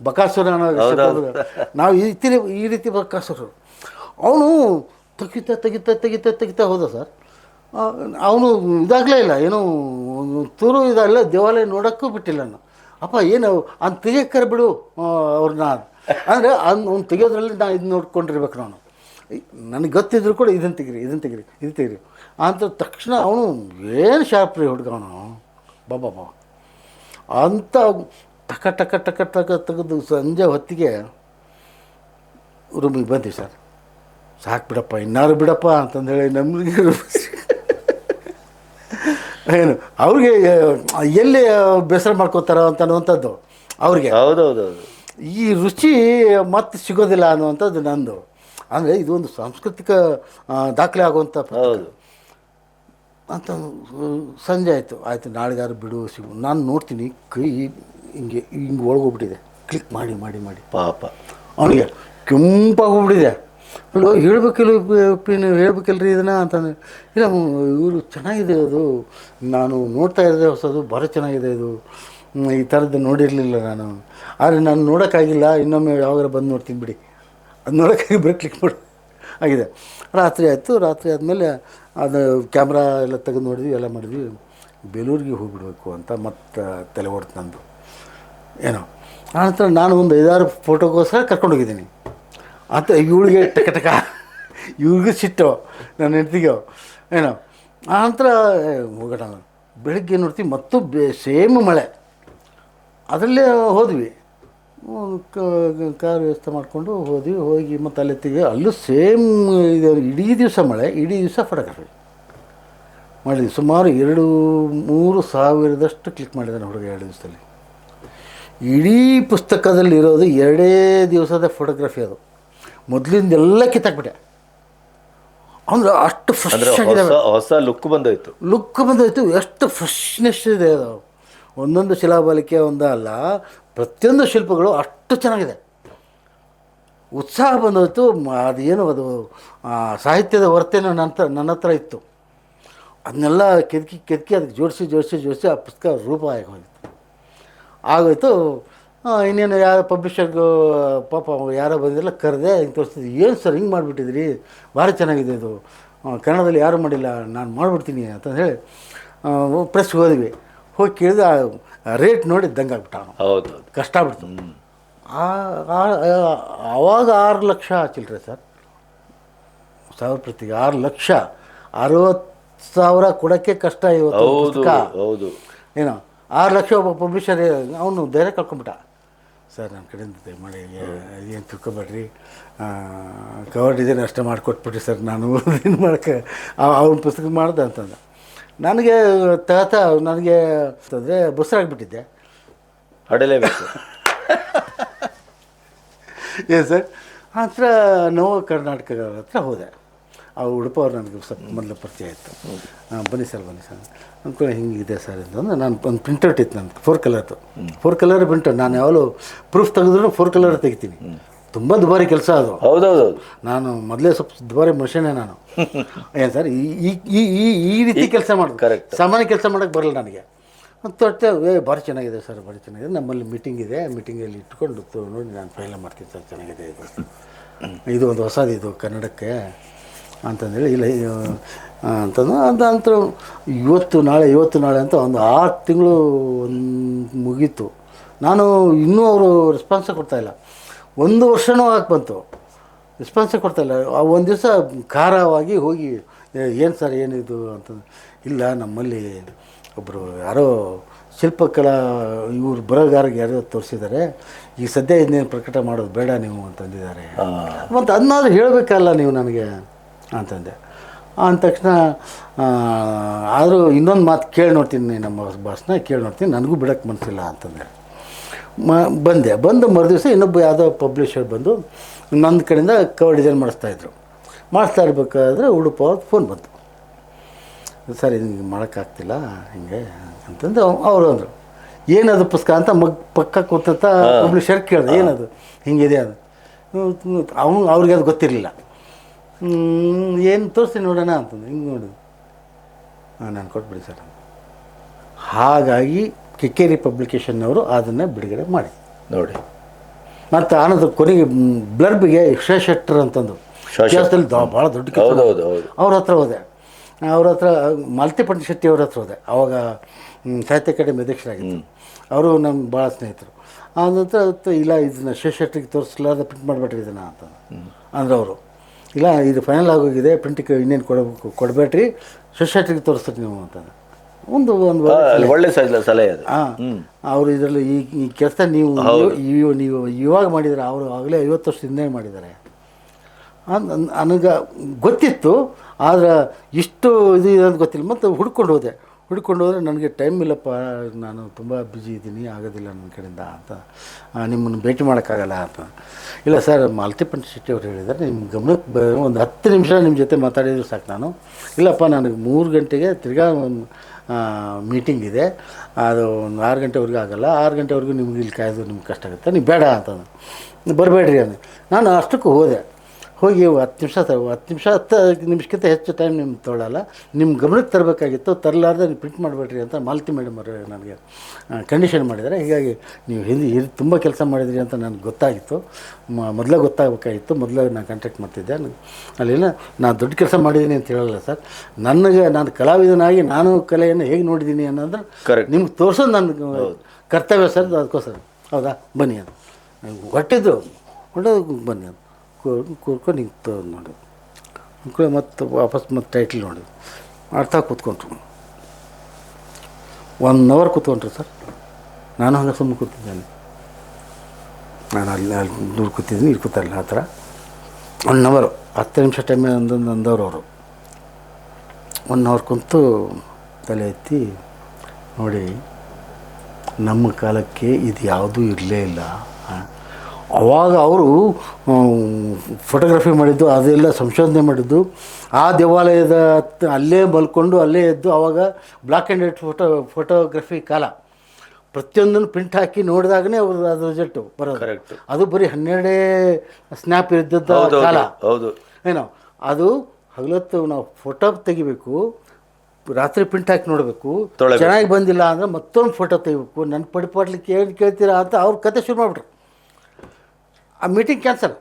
ಬಕಾಸುರ ಅನ್ನೋ ನಾವು ಈ ರೀತಿ ಈ ರೀತಿ ಬಕಾಸುರರು. ಅವನು ತೆಗಿತಾ ತೆಗಿತಾ ತೆಗಿತಾ ತೆಗಿತಾ ಹೋದ ಸರ್. ಅವನು ಇದಾಗಲೇ ಇಲ್ಲ. ಏನೋ ತೂರು ಇದಾಗಲ್ಲ ದೇವಾಲಯ ನೋಡೋಕ್ಕೂ ಬಿಟ್ಟಿಲ್ಲ ನಾನು ಅಪ್ಪ ಏನು ಅವ್ನು ತೆಗಿಯಕ್ಕರ ಬಿಡು ಅವ್ರನ್ನ ಅಂದರೆ ಅವ್ನು ಅವ್ನು ತೆಗಿಯೋದ್ರಲ್ಲಿ ನಾನು ಇದು ನೋಡ್ಕೊಂಡಿರ್ಬೇಕು ನಾನು. ನನಗೆ ಗೊತ್ತಿದ್ರು ಕೂಡ ಇದನ್ನು ತೆಗಿರಿ ಇದನ್ನು ತೆಗಿರಿ ಇದನ್ನು ತೆಗಿರಿ. ಅಂತ ತಕ್ಷಣ ಅವನು ಏನು ಶಾರ್ಪ್ ರೀ ಹುಡುಗ ಅವನು. ಬಾಬಾ ಬಾ ಅಂಥ ಟಕ ಟಕ ಟಕ ಟಕ ತೆಗೆದು ಸಂಜೆ ಹೊತ್ತಿಗೆ ರೂಮಿಗೆ ಬಂದ್ವಿ ಸರ್ ಸಾಕು ಬಿಡಪ್ಪ ಇನ್ನಾರು ಬಿಡಪ್ಪ ಅಂತಂದೇಳಿ ನಮಗೆ ಏನು ಅವ್ರಿಗೆ ಎಲ್ಲಿ ಬೇಸರ ಮಾಡ್ಕೋತಾರೋ ಅಂತ ಅನ್ನುವಂಥದ್ದು ಅವ್ರಿಗೆ. ಹೌದೌದೌದು. ಈ ರುಚಿ ಮತ್ತೆ ಸಿಗೋದಿಲ್ಲ ಅನ್ನುವಂಥದ್ದು ನಂದು. ಅಂದರೆ ಇದು ಒಂದು ಸಾಂಸ್ಕೃತಿಕ ದಾಖಲೆ ಆಗುವಂಥ. ಹೌದು. ಅಂತ ಸಂಜೆ ಆಯಿತು. ಆಯಿತು ನಾಳೆಗಾರು ಬಿಡು ಸಿಗು. ನಾನು ನೋಡ್ತೀನಿ ಕೈ ಹಿಂಗೆ ಹಿಂಗೆ ಒಳಗೋಗ್ಬಿಟ್ಟಿದೆ. ಕ್ಲಿಕ್ ಮಾಡಿ ಮಾಡಿ ಮಾಡಿ. ಪಾಪ. ಅವನಿಗೆ ಕೆಂಪಾಗೋಗ್ಬಿಟ್ಟಿದೆ ಅಲ್ಲೋ ಹೇಳ್ಬೇಕಿಲ್ಲ ಪಿನ್ ಹೇಳ್ಬೇಕಿಲ್ರಿ ಇದನ್ನ ಅಂತಂದ್ರೆ ಇಲ್ಲ ಇವರು ಚೆನ್ನಾಗಿದೆ ಅದು. ನಾನು ನೋಡ್ತಾ ಇದ್ದೆ ಹೊಸದು ಭಾಳ ಚೆನ್ನಾಗಿದೆ ಇದು. ಈ ಥರದ್ದು ನೋಡಿರಲಿಲ್ಲ ನಾನು. ಆದರೆ ನಾನು ನೋಡೋಕ್ಕಾಗಿಲ್ಲ ಇನ್ನೊಮ್ಮೆ ಯಾವಾಗ ಬಂದು ನೋಡ್ತೀನಿ ಬಿಡಿ. ಅದು ನೋಡೋಕ್ಕಾಗಿ ಬರೀ ಕ್ಲಿಕ್ ಮಾಡಿ. ಆಗಿದೆ. ರಾತ್ರಿ ಆಯಿತು. ರಾತ್ರಿ ಆದಮೇಲೆ ಅದು ಕ್ಯಾಮ್ರಾ ಎಲ್ಲ ತೆಗೆದು ನೋಡಿದ್ವಿ, ಎಲ್ಲ ಮಾಡಿದ್ವಿ. ಬೇಲೂರಿಗೆ ಹೋಗಿಬಿಡಬೇಕು ಅಂತ ಮತ್ತೆ ತಲೆ ಹೊಡ್ತು ನಂದು. ಏನೋ. ಆನಂತರ ನಾನು ಒಂದು ಐದಾರು ಫೋಟೋಗೋಸ್ಕರ ಕರ್ಕೊಂಡೋಗಿದ್ದೀನಿ. ಅಂತ ಇವಳಿಗೆ ಟಕ ಟಕ. ಇವ್ರಿಗೂ ಸಿಟ್ಟು ನನ್ನ ಹೆಂಡ್ತಿಗೆ. ಏನೋ. ಆನಂತರ ಹೋಗೋಣ. ಬೆಳಗ್ಗೆ ನೋಡ್ತೀವಿ, ಮತ್ತು ಬೇ, ಸೇಮ್ ಮಳೆ. ಅದರಲ್ಲೇ ಹೋದ್ವಿ. ಕಾರ್ ವ್ಯವಸ್ಥೆ ಮಾಡಿಕೊಂಡು ಹೋದ್ವಿ. ಹೋಗಿ ಮತ್ತು ಅಲ್ಲೆತ್ತಿಗೆ ಅಲ್ಲೂ ಸೇಮ್ ಇದು ಇಡೀ ದಿವಸ ಮಳೆ ಇಡೀ ದಿವಸ ಫೋಟೋಗ್ರಫಿ ಮಾಡಿದ್ವಿ. ಸುಮಾರು ಎರಡು ಮೂರು ಸಾವಿರದಷ್ಟು ಕ್ಲಿಕ್ ಮಾಡಿದ್ದಾನೆ ಹುಡುಗ ಎರಡು ದಿವಸದಲ್ಲಿ. ಇಡೀ ಪುಸ್ತಕದಲ್ಲಿರೋದು ಎರಡೇ ದಿವಸದ ಫೋಟೋಗ್ರಫಿ ಅದು. ಮೊದಲಿಂದೆಲ್ಲ ಕಿತ್ತಾಕ್ಬಿಟ್ಟೆ. ಅಂದ್ರೆ ಅಷ್ಟು ಫ್ರೆಶ್ ಹೊಸ ಲುಕ್ ಬಂದೋಯ್ತು. ಲುಕ್ ಬಂದೋಯ್ತು. ಎಷ್ಟು ಫ್ರೆಶ್ನೆಸ್ ಇದೆ ಅದು. ಒಂದೊಂದು ಶಿಲಾಬಾಲಿಕೆ ಒಂದಲ್ಲ ಪ್ರತಿಯೊಂದು ಶಿಲ್ಪಗಳು ಅಷ್ಟು ಚೆನ್ನಾಗಿದೆ. ಉತ್ಸಾಹ ಬಂದೋಯ್ತು ಮ- ಅದೇನು ಅದು ಸಾಹಿತ್ಯದ ಹೊರತೇನು ನನ್ನ ನನ್ನ ಹತ್ರ ಇತ್ತು. ಅದನ್ನೆಲ್ಲ ಕೆದಕಿ ಕೆದಕಿ ಅದಕ್ಕೆ ಜೋಡಿಸಿ ಜೋಡಿಸಿ ಜೋಡಿಸಿ ಆ ಪುಸ್ತಕ ರೂಪ ಆಗಿ ಹೋಗಿತ್ತು. ಆಗೋಯ್ತು ಇನ್ನೇನು ಯಾರು ಪಬ್ಲಿಷರ್ಗೂ, ಪಾಪ ಯಾರೋ ಬಂದಿಲ್ಲ, ಕರೆದೆ, ಹಿಂಗೆ ತೋರಿಸ್ತಿದ್ವಿ ಏನು ಸರ್ ಹಿಂಗೆ ಮಾಡಿಬಿಟ್ಟಿದ್ರಿ? ಭಾರಿ ಚೆನ್ನಾಗಿದೆ ಇದು. ಕನ್ನಡದಲ್ಲಿ ಯಾರೂ ಮಾಡಿಲ್ಲ, ನಾನು ಮಾಡಿಬಿಡ್ತೀನಿ ಅಂತಂದೇಳಿ ಪ್ರೆಸ್ಗೆ ಹೋದ್ವಿ. ಹೋಗಿ ಕೇಳಿದ ರೇಟ್ ನೋಡಿ ಇದ್ದಂಗೆ ಹೌದು. ಕಷ್ಟ ಆಗ್ಬಿಡ್ತು. ಆ- ಆವಾಗ ಆರು ಲಕ್ಷ ಆಚಿಲ್ರಿ ಸರ್. ಸಾವಿರ ಪ್ರತಿಗೆ ಆರು ಲಕ್ಷ. ಅರವತ್ತು ಸಾವಿರ ಕೊಡೋಕ್ಕೆ ಕಷ್ಟ ಇವತ್ತು ಹೌದು ಏನೋ ಆರು ಲಕ್ಷ ಒಬ್ಬ ಪಬ್ಲಿಷರ್ ಅವನು ಧೈರ್ಯ ಕಳ್ಕೊಂಬಿಟ್ಟ. ಸರ್ ನನ್ನ ಕಡೆಯಿಂದ ದಯಮಾಡಿ ಏನು ತಿಳ್ಕೊಬೇಡ್ರಿ. ಕವರ್ ಡಿಸೈನ್ ಅಷ್ಟೇ ಮಾಡಿಕೊಟ್ಬಿಟ್ರಿ ಸರ್. ನಾನು <laughs> ಏನು ಮಾಡೋಕ್ಕೆ ಅವ್ನ ಪುಸ್ತಕ ಮಾಡ್ದೆ ಅಂತಂದ. ನನಗೆ ತಾತ ನನಗೆ ಅಂತಂದರೆ ಬಸ್ರಾಗ್ಬಿಟ್ಟಿದ್ದೆ ಅಡಲೇಬೇಕು. <laughs> ಏನು ಸರ್ ಹತ್ರ ನೋವು ಕರ್ನಾಟಕ ಹತ್ರ ಹೋದೆ. ಆ ಉಡುಪವ್ರು ನನಗೆ ಸ್ವಲ್ಪ ಮೊದಲು ಪರಿಚಯ ಆಯಿತು. ಬನ್ನಿ ಸರ್ ಬನ್ನಿ ಸರ್. ಅಂದ್ಕೊಂಡು ಹಿಂಗಿದೆ ಸರ್ ಅಂತಂದು ನಾನು ಒಂದು ಪ್ರಿಂಟೌಟ್ ಇತ್ತು ನನಗೆ ಫೋರ್ ಕಲರ್ದು ಫೋರ್ ಕಲರ್ ಪ್ರಿಂಟೌಟ್ ನಾನು ಯಾವಾಗಲೂ ಪ್ರೂಫ್ ತೆಗೆದ್ರೂ ಫೋರ್ ಕಲರ್ ತೆಗಿತೀನಿ. ತುಂಬ ದುಬಾರಿ ಕೆಲಸ ಅದು. ಹೌದೌದು ನಾನು ಮೊದಲೇ ಸ್ವಲ್ಪ ದುಬಾರಿ ಮನುಷ್ಯನೇ ನಾನು. ಏನು ಸರ್ ಈ ಈ- ಈ ರೀತಿ ಕೆಲಸ ಮಾಡೋದು. ಸಾಮಾನ್ಯ ಕೆಲಸ ಮಾಡೋಕ್ಕೆ ಬರಲ್ಲ ನನಗೆ. ತೊಟ್ಟೆ ಏ ಭಾರಿ ಚೆನ್ನಾಗಿದೆ ಸರ್ ಭಾರಿ ಚೆನ್ನಾಗಿದೆ. ನಮ್ಮಲ್ಲಿ ಮೀಟಿಂಗ್ ಇದೆ. ಮೀಟಿಂಗಲ್ಲಿ ಇಟ್ಕೊಂಡು ತು- ನೋಡಿ ನಾನು ಫೈಲ್ ಮಾಡ್ತೀನಿ ಸರ್ ಚೆನ್ನಾಗಿದೆ ಇದು ಇದು ಒಂದು ಹೊಸದು ಇದು ಕನ್ನಡಕ್ಕೆ ಅಂತಂದೇಳಿ ಇಲ್ಲ ಇದು, ಆ, ಅಂತಂದು ಅದು ಅಂತ ಇವತ್ತು ನಾಳೆ ಇವತ್ತು ನಾಳೆ ಅಂತ ಒಂದು ಆರು ತಿಂಗಳು ಒಂದು ಮುಗೀತು. ನಾನು ಇನ್ನೂ ಅವರು ರೆಸ್ಪಾನ್ಸೇ ಕೊಡ್ತಾಯಿಲ್ಲ ಒಂದು ವರ್ಷನೂ ಆಗಿ ಬಂತು. ರೆಸ್ಪಾನ್ಸೇ ಕೊಡ್ತಾಯಿಲ್ಲ ಒಂದು ದಿವಸ ಖಾರವಾಗಿ ಹೋಗಿ ಏನು ಸರ್ ಏನಿದು ಅಂತ ಇಲ್ಲ ನಮ್ಮಲ್ಲಿ ಒಬ್ಬರು ಯಾರೋ ಶಿಲ್ಪಕಲಾ ಇವ್ರು ಬರೋಗಾರಿಗೆ ಯಾರೋ ತೋರಿಸಿದ್ದಾರೆ. ಈಗ ಸದ್ಯ ಇದನ್ನೇನು ಪ್ರಕಟ ಮಾಡೋದು ಬೇಡ ನೀವು ಅಂತಂದಿದ್ದಾರೆ. ಮತ್ತು ಅದನ್ನಾದ್ರೂ ಹೇಳಬೇಕಲ್ಲ ನೀವು ನನಗೆ ಅಂತಂದೆ. ಅಂದ ತಕ್ಷಣ ಆದರೂ ಇನ್ನೊಂದು ಮಾತು ಕೇಳಿ ನೋಡ್ತೀನಿ ನಮ್ಮ ಬಾಸ್ನ ಕೇಳಿ ನೋಡ್ತೀನಿ. ನನಗೂ ಬಿಡೋಕ್ಕೆ ಮನಸ್ಸಿಲ್ಲ ಅಂತಂದೆ. ಮ ಬಂದೆ. ಬಂದು ಮರುದಿವಸ ಇನ್ನೊಬ್ಬ ಯಾವುದೋ ಪಬ್ಲಿಷರ್ ಬಂದು ನನ್ನ ಕಡೆಯಿಂದ ಕವರ್ ಡಿಸೈನ್ ಮಾಡಿಸ್ತಾಯಿದ್ರು ಮಾಡಿಸ್ತಾ ಇರಬೇಕಾದ್ರೆ ಉಡುಪ ಫೋನ್ ಬಂತು. ಸರ್ ಹಿಂಗೆ ಮಾಡೋಕ್ಕಾಗ್ತಿಲ್ಲ ಹಿಂಗೆ ಅಂತಂದು ಅವರು ಅಂದರು. ಏನದು ಪುಸ್ತಕ ಅಂತ ಮಗ್ ಪಕ್ಕ ಕೂತಂತ ಪಬ್ಲಿಷರ್ ಕೇಳಿದೆ ಏನದು? ಹಿಂಗಿದೆ ಅದು. ಅವನು ಅವ್ರಿಗೆ ಅದು ಗೊತ್ತಿರಲಿಲ್ಲ. ಏನು ತೋರಿಸ್ತೀನಿ ನೋಡೋಣ ಅಂತಂದು. ಹಿಂಗೆ ನೋಡು ಹಾಂ ನಾನು ಕೊಟ್ಬಿಡಿ ಸರ್ ಹಾಗಾಗಿ ಕಿಕ್ಕೇರಿ ಪಬ್ಲಿಕೇಶನ್ನವರು ಅದನ್ನು ಬಿಡುಗಡೆ ಮಾಡಿ. ನೋಡಿ. ಮತ್ತು ಆನಂದ ಕೊನೆಗೆ ಬ್ಲರ್ಬಿಗೆ ಶ್ರೇ ಶೆಟ್ಟರ್ ಅಂತಂದು ದೊ- ಭಾಳ ದೊಡ್ಡ ಅವ್ರ ಹತ್ರ ಹೋದೆ. ಅವ್ರ ಹತ್ರ ಮಾಲತಿ ಪಂಡಿತ್ ಶೆಟ್ಟಿ ಅವ್ರ ಹತ್ರ ಹೋದೆ. ಅವಾಗ ಸಾಹಿತ್ಯ ಅಕಾಡೆಮಿ ಅಧ್ಯಕ್ಷರಾಗಿತ್ತು ಅವರು ನಮ್ಮ ಭಾಳ ಸ್ನೇಹಿತರು. ಆ ನಂತರ ತ- ಇಲ್ಲ ಇದನ್ನ ಶೇಷಟ್ಟಿಗೆ ತೋರಿಸ್ಲಾರ್ದ ಪ್ರಿಂಟ್ ಮಾಡಿಬಿಟ್ರಿ ಇದನ್ನು ಅಂತ ಅಂದ್ರೆ ಅವರು ಇಲ್ಲ ಇದು ಫೈನಲ್ ಆಗೋಗಿದೆ ಪ್ರಿಂಟಿಗೆ ಇನ್ನೇನು ಕೊಡಬೇಕು ಕೊಡಬೇಡ್ರಿ ಶೇಷಟ್ಟಿಗೆ ತೋರಿಸ್ತೀರಿ ನೀವು ಅಂತ ಒಂದು ಒಂದು ಒಳ್ಳೆ ಸಲ ಸಲಹೆ ಅದು. ಹಾಂ ಅವರು ಇದರಲ್ಲಿ ಈ ಈ ಕೆಲಸ ನೀವು ಇವ- ನೀವು ಇವಾಗ ಮಾಡಿದರೆ ಅವರು ಆಗಲೇ ಐವತ್ತು ವರ್ಷ ಹಿಂದೆ ಮಾಡಿದ್ದಾರೆ. ನನಗೆ ಗೊತ್ತಿತ್ತು ಆದರೆ ಇಷ್ಟು ಇದು ಇದೆ ಅಂತ ಗೊತ್ತಿಲ್ಲ. ಮತ್ತು ಹುಡ್ಕೊಂಡು ಹೋದೆ. ಹುಡ್ಕೊಂಡು ಹೋದರೆ ನನಗೆ ಟೈಮ್ ಇಲ್ಲಪ್ಪ ನಾನು ತುಂಬ ಬ್ಯುಸಿ ಇದ್ದೀನಿ ಆಗೋದಿಲ್ಲ ನನ್ನ ಕಡೆಯಿಂದ ಅಂತ. ನಿಮ್ಮನ್ನು ಭೇಟಿ ಮಾಡೋಕ್ಕಾಗಲ್ಲ ಅಂತ. ಇಲ್ಲ ಸರ್ ಮಾಲ್ತಿಪಂಟ್ ಶೆಟ್ಟಿ ಅವ್ರು ಹೇಳಿದ್ದಾರೆ. ನಿಮ್ಮ ಗಮನಕ್ಕೆ ಒಂದು ಹತ್ತು ನಿಮಿಷ ನಿಮ್ಮ ಜೊತೆ ಮಾತಾಡಿದ್ರು ಸಾಕು ನಾನು. ಇಲ್ಲಪ್ಪ, ನನಗೆ ಮೂರು ಗಂಟೆಗೆ ತಿರ್ಗಾ ಮೀಟಿಂಗ್ ಇದೆ. ಅದು ಒಂದು ಆರು ಗಂಟೆವರೆಗೂ ಆಗೋಲ್ಲ. ಆರು ಗಂಟೆವರೆಗೂ ನಿಮ್ಗೆ ಇಲ್ಲಿ ಕಾಯೋದು ನಿಮ್ಗೆ ಕಷ್ಟ ಆಗುತ್ತೆ. ನೀವು ಬೇಡ ಅಂತಂದು. ಬರಬೇಡ್ರಿ ಅಂದೆ. ನಾನು ಅಷ್ಟಕ್ಕೂ ಹೋದೆ. ಹೋಗಿ ಹತ್ತು ನಿಮಿಷ ತ ಹತ್ತು ನಿಮಿಷ ಹತ್ತು ನಿಮಿಷಕ್ಕಿಂತ ಹೆಚ್ಚು ಟೈಮ್ ನಿಮ್ಗೆ ತೊಳಲ್ಲ. ನಿಮ್ಮ ಗಮನಕ್ಕೆ ತರಬೇಕಾಗಿತ್ತು ತರಲಾರ್ದೆ ನೀವು ಪ್ರಿಂಟ್ ಮಾಡಬೇಡ್ರಿ ಅಂತ ಮಾಲತಿ ಮೇಡಮ್ ಅವರು ನನಗೆ ಕಂಡೀಷನ್ ಮಾಡಿದರೆ ಹೀಗಾಗಿ ನೀವು ಹಿಂದೆ ಇದು ತುಂಬ ಕೆಲಸ ಮಾಡಿದ್ರಿ ಅಂತ ನನಗೆ ಗೊತ್ತಾಗಿತ್ತು. ಮ ಮೊದಲೇ ಗೊತ್ತಾಗಬೇಕಾಗಿತ್ತು. ಮೊದಲೇ ನಾನು ಕಾಂಟ್ಯಾಕ್ಟ್ ಮಾಡ್ತಿದ್ದೆ. ಅಲ್ಲಿನ ನಾನು ದೊಡ್ಡ ಕೆಲಸ ಮಾಡಿದ್ದೀನಿ ಅಂತ ಹೇಳಲ್ಲ ಸರ್. ನನಗೆ ನಾನು ಕಲಾವಿದನಾಗಿ ನಾನು ಕಲೆಯನ್ನು ಹೇಗೆ ನೋಡಿದ್ದೀನಿ ಅನ್ನೋದ್ರೆ ಕರೆಕ್ಟ್ ನಿಮ್ಗೆ ತೋರಿಸೋದು ನನ್ನ ಕರ್ತವ್ಯ ಸರ್. ಅದಕ್ಕೋಸ್ಕರ. ಹೌದಾ? ಬನ್ನಿ ಅದು ಹೊಟ್ಟಿದ್ದು ಹೊಟ್ಟೋದು ಬನ್ನಿ ಅಂತ. ಕೂರ್ಕೊಂಡು ತ ನೋಡಿ ಅಂದ್ಕೊಳ್ಳಿ ಮತ್ತೆ ವಾಪಸ್ ಮತ್ತೆ ಟೈಟ್ಲ್ ನೋಡಿ ಮಾಡ್ತಾ ಕೂತ್ಕೊಂಡ್ರು. ಒನ್ ಅವರ್ ಕೂತ್ಕೊಂಡ್ರು ಸರ್. ನಾನು ಹಂಗೆ ಸುಮ್ಮನೆ ಕೂತಿದ್ದೇನೆ. ನಾನು ಅಲ್ಲಿ ಅಲ್ಲಿ ದೂರ ಕೂತಿದ್ದೀನಿ, ಇಲ್ಲಿ ಕೂತಾರಲ್ಲ ಆ ಥರ. ಒನ್ ಅವರು ಹತ್ತು ನಿಮಿಷ ಟೈಮ್ ಒಂದೊಂದು ಅಂದವ್ರು ಅವರು. ಒನ್ ಅವರ್ ಕುಂತು ತಲೆ ಎತ್ತಿ ನೋಡಿ, ನಮ್ಮ ಕಾಲಕ್ಕೆ ಇದು ಯಾವುದೂ ಇರಲೇ ಇಲ್ಲ. ಅವಾಗ ಅವರು ಫೋಟೋಗ್ರಫಿ ಮಾಡಿದ್ದು ಅದೆಲ್ಲ ಸಂಶೋಧನೆ ಮಾಡಿದ್ದು. ಆ ದೇವಾಲಯದ ಅಲ್ಲೇ ಮಲ್ಕೊಂಡು ಅಲ್ಲೇ ಎದ್ದು ಆವಾಗ black and white photo photography ಕಾಲ. ಪ್ರತಿಯೊಂದನ್ನು ಪ್ರಿಂಟ್ ಹಾಕಿ ನೋಡಿದಾಗನೇ ಅವರು ಅದು ರಿಸಲ್ಟು ಬರೋದು. ಕರೆಕ್ಟ್ ಅದು ಬರೀ ಹನ್ನೆರಡೇ ಸ್ನ್ಯಾಪ್ ಇದ್ದದ್ದು ಕಾಲ. ಹೌದು ಏನೋ ಅದು ಹಗಲತ್ತು ನಾವು ಫೋಟೋ ತೆಗಿಬೇಕು ರಾತ್ರಿ ಪ್ರಿಂಟ್ ಹಾಕಿ ನೋಡಬೇಕು. ತೊಳೆಬೇಕು. ಚೆನ್ನಾಗಿ ಬಂದಿಲ್ಲ ಅಂದರೆ ಮತ್ತೊಂದು ಫೋಟೋ ತೆಗಿಬೇಕು. ನನ್ನ ಪಡಿಪಾಟ್ಲಿಕ್ಕೆ ಏನು ಕೇಳ್ತೀರಾ ಅಂತ ಅವ್ರ ಕತೆ ಶುರು ಮಾಡಿಬಿಟ್ರು. ಆ ಮೀಟಿಂಗ್ ಕ್ಯಾನ್ಸಲ್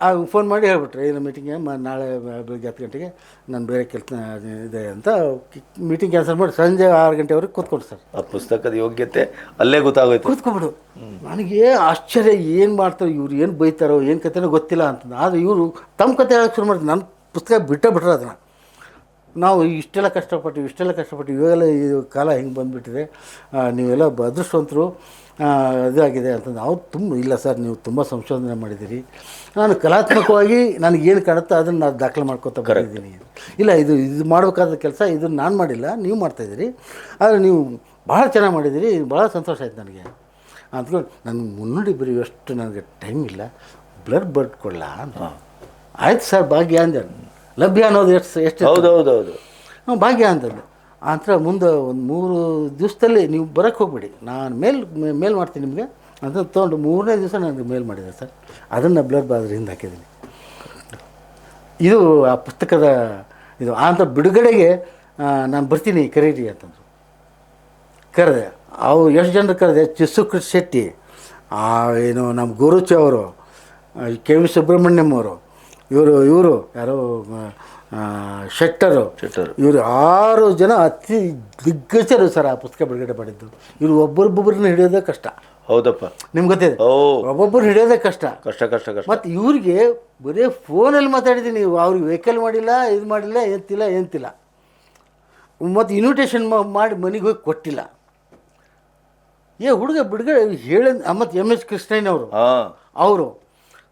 ಆ ಫೋನ್ ಮಾಡಿ ಹೇಳ್ಬಿಟ್ರೆ ಏನು ಮೀಟಿಂಗ್ ನಾಳೆ ಬೆಳಿಗ್ಗೆ ಹತ್ತು ಗಂಟೆಗೆ ನಾನು ಬೇರೆ ಕೆಲಸ ಇದೆ ಅಂತ ಮೀಟಿಂಗ್ ಕ್ಯಾನ್ಸಲ್ ಮಾಡಿ ಸಂಜೆ ಆರು ಗಂಟೆವರೆಗೆ ಕೂತ್ಕೊಂಡು ಸರ್. ಆ ಪುಸ್ತಕದ ಯೋಗ್ಯತೆ ಅಲ್ಲೇ ಗೊತ್ತಾಗೋಯ್ತು. ಕೂತ್ಕೊಂಡ್ಬಿಡು. ನನಗೆ ಆಶ್ಚರ್ಯ ಏನು ಮಾಡ್ತಾರೆ ಇವ್ರು ಏನು ಬೈತಾರೋ ಏನು ಕತೆನೋ ಗೊತ್ತಿಲ್ಲ ಅಂತ ಆದರೆ ಇವರು ತಮ್ಮ ಕತೆ ಹೇಳಕ್ಕೆ ಶುರು ಮಾಡಿದ್ರು. ನನ್ನ ಪುಸ್ತಕ ಬಿಟ್ಟೇ ಬಿಟ್ರೆ ಅದನ್ನು. ನಾವು ಇಷ್ಟೆಲ್ಲ ಕಷ್ಟಪಟ್ಟು ಇಷ್ಟೆಲ್ಲ ಕಷ್ಟಪಟ್ಟು ಇವಾಗೆಲ್ಲ ಈ ಕಾಲ ಹೆಂಗೆ ಬಂದುಬಿಟ್ಟಿದೆ ನೀವೆಲ್ಲ ಅದೃಷ್ಟವಂತರು ಇದಾಗಿದೆ ಅಂತಂದು. ಅವ್ರು ತುಂಬ ಇಲ್ಲ ಸರ್ ನೀವು ತುಂಬ ಸಂಶೋಧನೆ ಮಾಡಿದ್ದೀರಿ. ನಾನು ಕಲಾತ್ಮಕವಾಗಿ ನನಗೇನು ಕಾಣುತ್ತೋ ಅದನ್ನು ನಾನು ದಾಖಲೆ ಮಾಡ್ಕೋತಾ ಬಂದಿದ್ದೀನಿ. ಇಲ್ಲ ಇದು ಇದು ಮಾಡಬೇಕಾದ ಕೆಲಸ ಇದನ್ನು ನಾನು ಮಾಡಿಲ್ಲ ನೀವು ಮಾಡ್ತಾಯಿದ್ದೀರಿ ಆದರೆ ನೀವು ಭಾಳ ಚೆನ್ನಾಗಿ ಮಾಡಿದ್ದೀರಿ ಭಾಳ ಸಂತೋಷ ಆಯ್ತು ನನಗೆ. ಅಂದ್ಕೊಂಡು ನನಗೆ ಮುನ್ನುಡಿ ಬರೆಯುವಷ್ಟು ನನಗೆ ಟೈಮ್ ಇಲ್ಲ. ಬ್ಲಡ್ ಕೊಡಲ್ಲ ಅಂತ. ಆಯ್ತು ಸರ್ ಭಾಗ್ಯ ಅಂದೆ. ಲಭ್ಯ ಅನ್ನೋದು ಎಷ್ಟು ಎಷ್ಟು ಹೌದು ಹೌದು ಹೌದು ಭಾಗ್ಯ ಅಂತಂದು ಆ ಮುಂದೆ ಒಂದು ಮೂರು ದಿವಸದಲ್ಲಿ ನೀವು ಬರೋಕ್ಕೆ ಹೋಗ್ಬೇಡಿ. ನಾನು ಮೇಲ್ ಮೇಲ್ ಮಾಡ್ತೀನಿ ನಿಮಗೆ. ಅಂತ ತೊಗೊಂಡು ಮೂರನೇ ದಿವಸ ನನಗೆ ಮೇಲ್ ಮಾಡಿದೆ ಸರ್. ಅದನ್ನು ಬ್ಲಡ್ ಬಾದ್ರಿಂದ ಹಾಕಿದ್ದೀನಿ. ಇದು ಆ ಪುಸ್ತಕದ ಇದು ಆಂಥ ಬಿಡುಗಡೆಗೆ ನಾನು ಬರ್ತೀನಿ ಕರೀರಿ ಅಂತಂದರು. ಕರೆದೆ. ಅವು ಎಷ್ಟು ಜನರು ಕರೆದೆ? ಚಿಸುಕೃ ಶೆಟ್ಟಿ ಏನು ನಮ್ಮ ಗುರುಚಿ ಅವರು ಕೆ ವಿ ಸುಬ್ರಹ್ಮಣ್ಯಂ ಅವರು. ಇವರು ಇವರು ಯಾರೋ ಶೆಟ್ಟರು. ಶೆಟ್ಟರು. ಇವರು ಆರು ಜನ ಅತಿ ದಿಗ್ಗಜರು ಸರ್ ಆ ಪುಸ್ತಕ ಬಿಡುಗಡೆ ಮಾಡಿದ್ದು. ಇವರು ಒಬ್ಬರೊಬ್ಬರನ್ನ ಹಿಡಿಯೋದೇ ಕಷ್ಟ. ಹೌದಪ್ಪ. ನಿಮ್ಗೆ ಗೊತ್ತಿದೆ? ಒಬ್ಬೊಬ್ಬರು ಹಿಡಿಯೋದೇ ಕಷ್ಟ. ಕಷ್ಟ ಕಷ್ಟ ಕಷ್ಟ. ಮತ್ತು ಇವ್ರಿಗೆ ಬರೀ ಫೋನಲ್ಲಿ ಮಾತಾಡಿದ್ದೀನಿ ಅವ್ರಿಗೆ ವೆಹಿಕಲ್ ಮಾಡಿಲ್ಲ ಇದು ಮಾಡಿಲ್ಲ ಎಂತಿಲ್ಲ ಎಂತಿಲ್ಲ. ಮತ್ತು ಇನ್ವಿಟೇಷನ್ ಮಾಡಿ ಮನೆಗೆ ಹೋಗಿ ಕೊಟ್ಟಿಲ್ಲ. ಏ ಹುಡುಗ ಬಿಡುಗಡೆ ಹೇಳಿ ಮತ್ತು ಎಂ ಎಸ್ ಕೃಷ್ಣಯ್ಯನವರು. ಅವರು.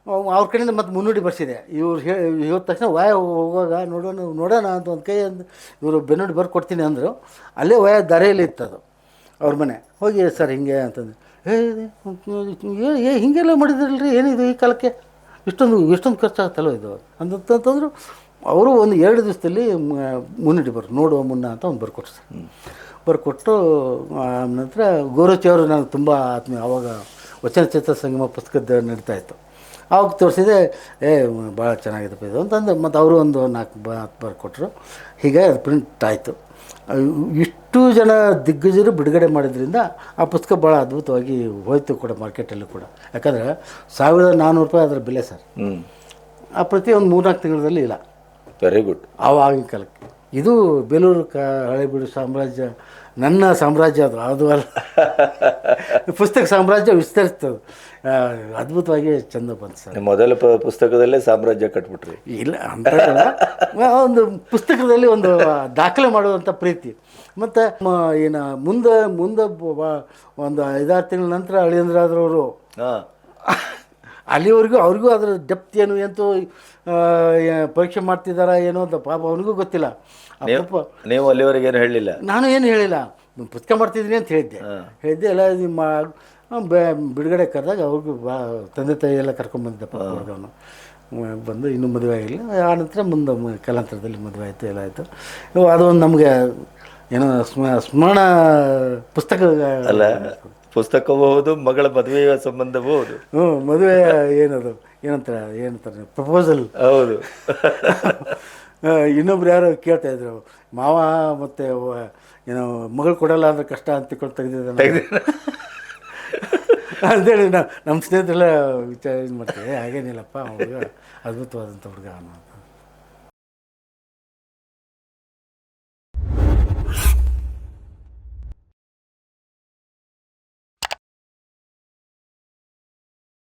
ಅವ್ರ ಕಡೆಯಿಂದ ಮತ್ತೆ ಮುನ್ನುಡಿ ಬರ್ಸಿದೆ. ಇವ್ರು ಹೇಳಿ ಇವತ್ತು ತಕ್ಷಣ ವಾಯ ಹೋಗುವಾಗ ನೋಡೋಣ ನೋಡೋಣ ಅಂತ ಒಂದು ಕೈ ಅಂದು ಇವರು ಬೆನ್ನುಡಿ ಬರ್ಕೊಡ್ತೀನಿ ಅಂದರು. ಅಲ್ಲೇ ವಾಯ ದಾರಿಯಲ್ಲಿ ಇತ್ತದು ಅವ್ರ ಮನೆ. ಹೋಗಿ, ಸರ್, ಹಿಂಗೆ ಅಂತಂದು. ಏ ಹಿಂಗೆಲ್ಲ ಮಾಡಿದ್ರಲ್ರಿ? ಏನಿದು ಈ ಕಾಲಕ್ಕೆ? ಇಷ್ಟೊಂದು ಇಷ್ಟೊಂದು ಖರ್ಚಾಗತ್ತಲ್ಲ ಇದು? ಅಂತಂತಂದ್ರು ಅವರು ಒಂದು ಎರಡು ದಿವಸದಲ್ಲಿ ಮುನ್ನುಡಿ ಬರು ನೋಡುವ ಮುನ್ನ ಅಂತ ಒಂದು ಬರ್ಕೊಟ್ರು. ಸರ್ ಬರ್ಕೊಟ್ಟು ನಂತರ ಗೋರುಚಿ ಅವರು ನನಗೆ ತುಂಬ ಆತ್ಮೀಯ ಆವಾಗ ವಚನ ಚಿತ್ರ ಸಂಗಮ ಪುಸ್ತಕದ ನಡೀತಾ ಇತ್ತು. ಆವಾಗ ತೋರಿಸಿದೆ ಏ ಭಾಳ ಚೆನ್ನಾಗಿದೆ ಇದು. ಅಂತಂದು ಮತ್ತು ಅವರು ಒಂದು ನಾಲ್ಕು ಬ ಹತ್ತು ಬರ್ಕೊಟ್ರು ಹೀಗೆ ಅದು ಪ್ರಿಂಟ್ ಆಯಿತು. ಇಷ್ಟು ಜನ ದಿಗ್ಗಜರು ಬಿಡುಗಡೆ ಮಾಡಿದ್ರಿಂದ ಆ ಪುಸ್ತಕ ಭಾಳ ಅದ್ಭುತವಾಗಿ ಹೋಯ್ತು ಕೂಡ ಮಾರ್ಕೆಟಲ್ಲೂ ಕೂಡ. ಯಾಕಂದರೆ ಸಾವಿರದ ನಾನ್ನೂರು ರೂಪಾಯಿ ಅದರ ಬೆಲೆ ಸರ್. ಆ ಪ್ರತಿ ಒಂದು ಮೂರ್ನಾಲ್ಕು ತಿಂಗಳಲ್ಲಿ ಇಲ್ಲ. ವೆರಿ ಗುಡ್ ಆವಾಗಿನ ಕಾಲಕ್ಕೆ. ಇದು ಬೇಲೂರು ಕ ಹಳೆಬೀಡು ಸಾಮ್ರಾಜ್ಯ ನನ್ನ ಸಾಮ್ರಾಜ್ಯ ಅದು ಅದು ಅಲ್ಲ. <laughs> ಪುಸ್ತಕ ಸಾಮ್ರಾಜ್ಯ ವಿಸ್ತರಿಸ್ತದೆ. ಅದ್ಭುತವಾಗಿ ಚಂದ ಬಂತು ಸರ್. ಮೊದಲ ಪ- ಪುಸ್ತಕದಲ್ಲೇ ಸಾಮ್ರಾಜ್ಯ ಕಟ್ಬಿಟ್ರಿ. ಇಲ್ಲ ಅಂತ ಒಂದು ಪುಸ್ತಕದಲ್ಲಿ ಒಂದು ದಾಖಲೆ ಮಾಡುವಂಥ ಪ್ರೀತಿ. ಮತ್ತು ಏನು ಮುಂದೆ ಮುಂದೆ ಒಂದು ಐದಾರು ತಿಂಗಳ ನಂತರ ಅಳಿಯಂದ್ರಾದ್ರವರು ಅಲ್ಲಿವರೆಗೂ ಅವ್ರಿಗೂ ಅದರ ಡೆಪ್ತ್ ಏನು ಎಂತೂ ಪರೀಕ್ಷೆ ಮಾಡ್ತಿದ್ದಾರ ಏನೋ ಅಂತ ಪಾಪ ಅವನಿಗೂ ಗೊತ್ತಿಲ್ಲ. ನೀವು ಅಲ್ಲಿವರೆಗೆ ಏನು ಹೇಳಿಲ್ಲ? ನಾನು ಏನು ಹೇಳಿಲ್ಲ. ಪುಸ್ತಕ ಮಾಡ್ತಿದ್ದೀನಿ ಅಂತ ಹೇಳಿದ್ದೆ. ಹೇಳಿದ್ದೆ ಎಲ್ಲ ನಿಮ್ಮ ಮಾ ಬೆ- ಬಿಡುಗಡೆ ಕರೆದಾಗ ಅವ್ರಿಗೂ ಬಾ ತಂದೆ ತಾಯಿ ಎಲ್ಲ ಕರ್ಕೊಂಬಂದಿದ್ದಪ್ಪ ಹುಡುಗವನು ಬಂದು ಇನ್ನೂ ಮದುವೆ ಆಗಿಲ್ಲ. ಆ ನಂತರ ಮುಂದೆ ಕಾಲಾಂತರದಲ್ಲಿ ಮದುವೆ ಆಯಿತು ಎಲ್ಲ ಆಯಿತು. ಅದು ಒಂದು ನಮಗೆ ಏನೋ ಸ್ಮ ಸ್ಮರಣ ಪುಸ್ತಕ ಅಲ್ಲ ಪುಸ್ತಕವೂ ಹೌದು ಮಗಳ ಮದುವೆಯ ಸಂಬಂಧವೂ ಹೌದು. ಹ್ಞೂ ಮದುವೆ ಏನದು ಏನಂತಾರೆ ಏನಂತಾರೆ ಪ್ರಪೋಸಲ್. ಹೌದು. ಇನ್ನೊಬ್ರು ಯಾರೋ ಕೇಳ್ತಾ ಇದ್ರು ಮಾವ ಮತ್ತು ಏನೋ ಮಗಳು ಕೊಡಲ್ಲ ಅಂದ್ರೆ ಕಷ್ಟ ಅಂತ ತಿಳ್ಕೊಂಡು ತೆಗೆದಿದ್ದಾನೆ. <laughs> ಅಂತೇಳಿ ನಾವು ನಮ್ಮ ಸ್ನೇಹಿತರೆಲ್ಲ ವಿಚಾರ ಇದು ಮಾಡ್ತೀವಿ ಹಾಗೇನಿಲ್ಲಪ್ಪ ಹುಡುಗ ಅದ್ಭುತವಾದಂಥ ಹುಡುಗ ಅಂತ.